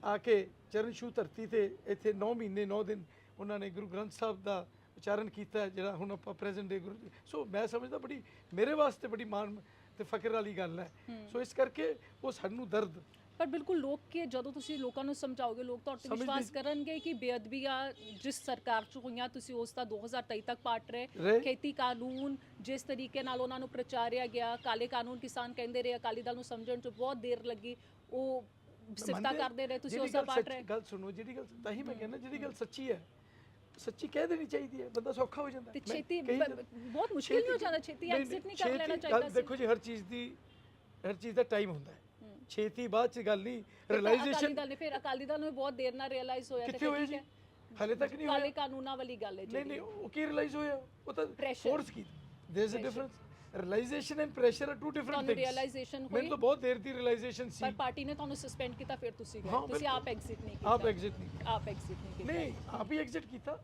ਆ ਕੇ ਚਰਨ ਛੂ ਧਰਤੀ ਤੇ ਇੱਥੇ 9 ਮਹੀਨੇ 9 ਦਿਨ ਉਹਨਾਂ ਨੇ ਗੁਰੂ ਗ੍ਰੰਥ ਸਾਹਿਬ ਦਾ ਉਚਾਰਨ ਕੀਤਾ ਜਿਹੜਾ ਹੁਣ ਆਪਾਂ ਪ੍ਰੈਜ਼ੈਂਟ ਡੇ ਗੁਰੂ ਸੋ ਮੈਂ ਸਮਝਦਾ ਬੜੀ ਮੇਰੇ ਵਾਸਤੇ ਬੜੀ ਮਾਣ ਤੇ ਫਖਰ ਵਾਲੀ ਗੱਲ ਹੈ। ਸੋ ਇਸ ਕਰਕੇ ਉਹ ਸਾਨੂੰ ਦਰਦ। ਪਰ ਬਿਲਕੁਲ ਲੋਕ ਕੇ ਜਦੋਂ ਤੁਸੀਂ ਲੋਕਾਂ ਨੂੰ ਸਮਝਾਓਗੇ ਲੋਕ ਤੇ ਸਮਝਦੇ ਵਿਸ਼ਵਾਸ। ਕਰਨਗੇ ਕਿ ਬੇਅਦਬੀਆਂ ਜਿਸ ਸਰਕਾਰ ਚ ਹੋਈਆਂ ਤੁਸੀਂ ਉਸ ਦਾ 2023 ਤੱਕ ਪਾਟ ਰਹੇ। ਖੇਤੀ ਕਾਨੂੰਨ ਜਿਸ ਤਰੀਕੇ ਨਾਲ ਉਹਨਾਂ ਨੂੰ ਪ੍ਰਚਾਰਿਆ ਗਿਆ ਕਾਲੇ ਕਾਨੂੰਨ ਕਿਸਾਨ ਕਹਿੰਦੇ ਰਹੇ ਅਕਾਲੀ ਦਲ ਨੂੰ ਸਮਝਣ ਚ ਬਹੁਤ ਦੇਰ ਲੱਗੀ ਉਹ ਮੰਨਦੇ- ਕਰਦੇ ਰਹੇ ਤੁਸੀਂ ਉਸ ਦਾ ਪਾਟ ਰਹੇ। ਗੱਲ ਸੁਣੋ ਜਿਹੜੀ ਗੱਲ ਤਾਂ ਹੀ ਮੈਂ ਕਹਿੰਦਾ ਜਿਹੜੀ ਗੱਲ ਸੱਚੀ ਹੈ ਸੱਚੀ ਕਹਿ ਦੇਣੀ ਚਾਹੀਦੀ ਹੈ ਬੰਦਾ ਸੌਖਾ ਹੋ ਜਾਂਦਾ। ਤੇ ਛੇਤੀ। ਬਹੁਤ ਮੁਸ਼ਕਿਲ ਨਹੀਂ ਹੋ ਜਾਂਦਾ ਛੇਤੀ ਐਗਜ਼ਿਟ ਨਹੀਂ ਕਰ ਲੈਣਾ ਗੱਲ ਚਾਹੀਦਾ ਸੀ। ਦੇਖੋ ਜੀ ਹਰ ਚੀਜ਼ ਦੀ ਹਰ ਚੀਜ਼ ਦਾ ਟਾਈਮ ਹੁੰਦਾ ਹੈ। ਛੇਤੀ ਬਾਅਦ ਚ ਗੱਲ ਨਹੀਂ ਰਿਅਲਾਈਜੇਸ਼ਨ ਦਲ ਨੇ ਫਿਰ ਅਕਾਲੀ ਦਲ ਨੂੰ ਬਹੁਤ ਦੇਰ ਨਾਲ ਰਿਅਲਾਈਜ਼ ਹੋਇਆ ਤੇ ਕਿੱਥੇ ਹੋਇਆ ਜੀ। ਹਲੇ ਤੱਕ ਨਹੀਂ ਕਾਲੇ ਹੋਇਆ ਕਾਨੂੰਨਾਂ ਵਾਲੀ ਗੱਲ ਹੈ ਨਹੀਂ ਜਿਹੜੀ। ਨਹੀਂ ਉਹ ਕੀ ਰਿਅਲਾਈਜ਼ ਹੋਇਆ? ਉਹ ਤਾਂ. Force Ki? There is a difference realisation and pressure are two different ਤੁਹਾਨੂੰ ਥਿੰਗਸ realization ਹੋਈ? ਮੈਨੂੰ ਤਾਂ ਬਹੁਤ ਦੇਰ ਦੀ ਰਿਅਲਾਈਜੇਸ਼ਨ ਸੀ ਪਰ ਪਾਰਟੀ ਨੇ ਤੁਹਾਨੂੰ ਸਸਪੈਂਡ ਕੀਤਾ ਫਿਰ ਤੁਸੀਂ ਗਏ ਹਾਂ, ਤੁਸੀਂ ਬਿਲਕੁਲ। ਆਪ ਐਗਜ਼ਿਟ ਨਹੀਂ ਕੀਤਾ ਆਪ ਐਗਜ਼ਿਟ ਨਹੀਂ ਆਪ ਐਗਜ਼ਿਟ ਨਹੀਂ ਕੀਤਾ ਨਹੀਂ ਆਪ ਹੀ ਐਗਜ਼ਿਟ ਕੀਤਾ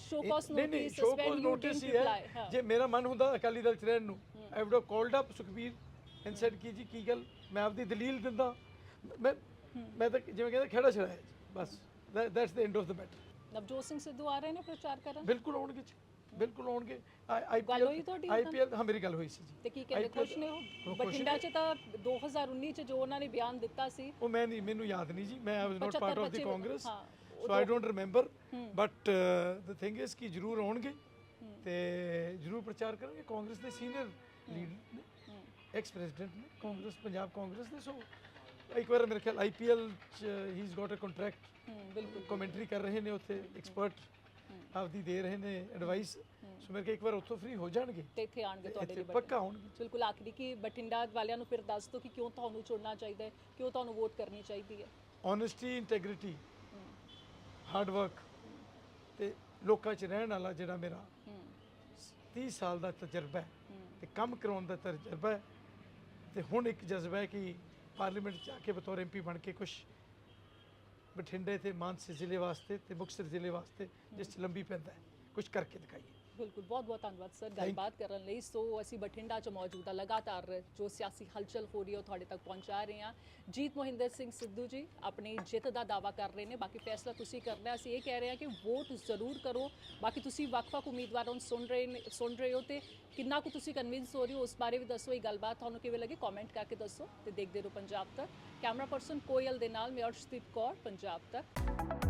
ਸ਼ੋ ਕਾਸ ਨਹੀਂ ਨਹੀਂ ਨੋਟਿਸ ਸਸਪੈਂਡ ਕੋਸ ਨੋਟਿਸ ਹੀ ਹੈ ਜੇ ਮੇਰਾ ਮਨ ਹੁੰਦਾ ਅਕਾਲੀ ਦਲ ਚ ਰਹਿਣ ਨੂੰ I would called up Sukhbir and said ਕੀ ਜੀ ਕੀ ਗੱਲ ਮੈਂ ਆਪਦੀ ਦਲੀਲ ਦਿੰਦਾ ਮੈਂ ਮੈਂ ਤਾਂ ਜਿਵੇਂ ਕਹਿੰਦਾ ਖੇੜਾ ਛੜਾਇਆ ਜੀ ਬਸ that's the end of the matter Navjot Singh Sidhu ਆ ਰਹੇ ਨੇ ਪ੍ਰਚਾਰ ਕਰਨ ਬਿਲਕੁਲ ਆਉਣਗੇ ਜੀ ਬਿਲਕੁਲ ਹੋਈ ਤੁਹਾਡੀ ਉਹਨਾਂ ਨਾਲ? ਆਈਪੀਐਲ ਹਾਂ ਮੇਰੀ ਗੱਲ ਹੋਈ ਸੀ ਜੀ। ਤੇ ਕੀ ਕਹਿੰਦੇ ਖੁਸ਼ ਨੇ ਉਹ? ਬਠਿੰਡਾ ਨੇ। ਚ ਤਾਂ 2019 ਚ ਜੋ ਉਹਨਾਂ ਨੇ ਬਿਆਨ ਦਿੱਤਾ ਸੀ। ਉਹ ਮੈਂ ਨਹੀਂ ਮੈਨੂੰ ਯਾਦ ਨਹੀਂ ਜੀ। ਮੈਂ I was not 75 part of the Congress so I don't remember. But the thing is ਕਿ ਜ਼ਰੂਰ ਆਉਣਗੇ ਤੇ ਜ਼ਰੂਰ ਪ੍ਰਚਾਰ ਕਰਨਗੇ। ਕਾਂਗਰਸ ਦੇ ਸੀਨੀਅਰ ਲੀਡਰ ਨੇ ਐਕਸ ਪ੍ਰੈਜ਼ੀਡੈਂਟ ਨੇ ਕਾਂਗਰਸ ਪੰਜਾਬ ਕਾਂਗਰਸ ਦੇ। ਸੋ ਇੱਕ ਵਾਰ ਮੇਰੇ ਖਿਆਲ ਆਈਪੀਐਲ ਚ ਹੀ ਇਜ਼ ਗਾਟ ਅ ਕੰਟਰੈਕਟ ਬਿਲਕੁਲ। ਕਮੈਂਟਰੀ ਕਰ ਰਹੇ ਨੇ ਉੱਥੇ ਐਕਸਪਰਟ ਆਪਦੀ ਦੇ ਰਹੇ ਨੇ ਐਡਵਾਈਸ ਸੋ ਮੇਰੇ ਖਿਆਲ ਇੱਕ ਵਾਰ ਉੱਥੋਂ ਫ੍ਰੀ ਹੋ ਜਾਣਗੇ। ਤੇ ਇੱਥੇ ਆਣਗੇ ਤੁਹਾਡੇ ਲਈ ਪੱਕਾ ਆਉਣਗੇ ਬਿਲਕੁਲ ਆਖਰੀ ਕਿ ਬਠਿੰਡਾ ਵਾਲਿਆਂ ਨੂੰ ਫਿਰ ਦੱਸ ਦਿਓ ਕਿ ਕਿਉਂ ਤੁਹਾਨੂੰ ਚੁਣਨਾ ਚਾਹੀਦਾ ਹੈ ਕਿਉਂ ਤੁਹਾਨੂੰ ਵੋਟ ਕਰਨੀ ਚਾਹੀਦੀ ਹੈ। ਓਨੈਸਟੀ ਇੰਟੈਗ੍ਰਿਟੀ ਹਾਰਡ ਵਰਕ ਤੇ ਲੋਕਾਂ 'ਚ ਰਹਿਣ ਵਾਲਾ ਜਿਹੜਾ ਮੇਰਾ ਹੂੰ। 30 ਸਾਲ ਦਾ ਤਜਰਬਾ ਹੈ ਹੂੰ। ਤੇ ਕੰਮ ਕਰਾਉਣ ਦਾ ਤਜਰਬਾ ਹੈ ਤੇ ਹੁਣ ਇੱਕ ਜਜ਼ਬਾ ਹੈ ਕਿ ਪਾਰਲੀਮੈਂਟ 'ਚ ਆ ਕੇ ਬਤੌਰ ਐਮਪੀ ਬਣ ਕੇ ਕੁਝ ਬਠਿੰਡੇ ਤੇ ਮਾਨਸਾ ਜ਼ਿਲ੍ਹੇ ਵਾਸਤੇ ਤੇ ਮੁਕਤਸਰ ਜ਼ਿਲ੍ਹੇ ਵਾਸਤੇ ਜਿਸ 'ਚ ਲੰਬੀ ਪੈਂਦਾ ਹੈ। ਕੁਝ ਕਰਕੇ ਦਿਖਾਈਏ। ਬਿਲਕੁਲ ਬਹੁਤ ਬਹੁਤ ਧੰਨਵਾਦ ਸਰ. ਗੱਲਬਾਤ ਕਰਨ ਲਈ। ਸੋ ਅਸੀਂ ਬਠਿੰਡਾ 'ਚ ਮੌਜੂਦ ਹਾਂ ਲਗਾਤਾਰ ਜੋ ਸਿਆਸੀ ਹਲਚਲ ਹੋ ਰਹੀ ਹੈ ਉਹ ਤੁਹਾਡੇ ਤੱਕ ਪਹੁੰਚਾ ਰਹੇ ਹਾਂ। ਜੀਤ ਮੋਹਿੰਦਰ ਸਿੰਘ ਸਿੱਧੂ ਜੀ ਆਪਣੀ ਜਿੱਤ ਦਾ ਦਾਵਾ ਕਰ ਰਹੇ ਨੇ। ਬਾਕੀ ਫੈਸਲਾ ਤੁਸੀਂ ਕਰਨਾ। ਅਸੀਂ ਇਹ ਕਹਿ ਰਹੇ ਹਾਂ ਕਿ ਵੋਟ ਜ਼ਰੂਰ ਕਰੋ। ਬਾਕੀ ਤੁਸੀਂ ਵੱਖ-ਵੱਖ ਉਮੀਦਵਾਰਾਂ ਨੂੰ ਸੁਣ ਰਹੇ ਨੇ ਸੁਣ ਰਹੇ ਹੋ ਤੇ ਕਿੰਨਾ ਕੁ ਤੁਸੀਂ ਕਨਵਿੰਸ ਹੋ ਰਹੇ ਹੋ ਉਸ ਬਾਰੇ ਵੀ ਦੱਸੋ ਇਹ ਗੱਲਬਾਤ ਤੁਹਾਨੂੰ ਕਿਵੇਂ ਲੱਗੀ? ਕਮੈਂਟ ਕਰਕੇ ਦੱਸੋ ਤੇ ਦੇਖਦੇ ਰਹੋ ਪੰਜਾਬ ਤੱਕ। ਕੈਮਰਾ ਪਰਸਨ ਕੋਇਲ ਦੇ ਨਾਲ ਮੈਂ ਅਰਸ਼ਦੀਪ ਕੌਰ ਪੰਜਾਬ ਤੱਕ।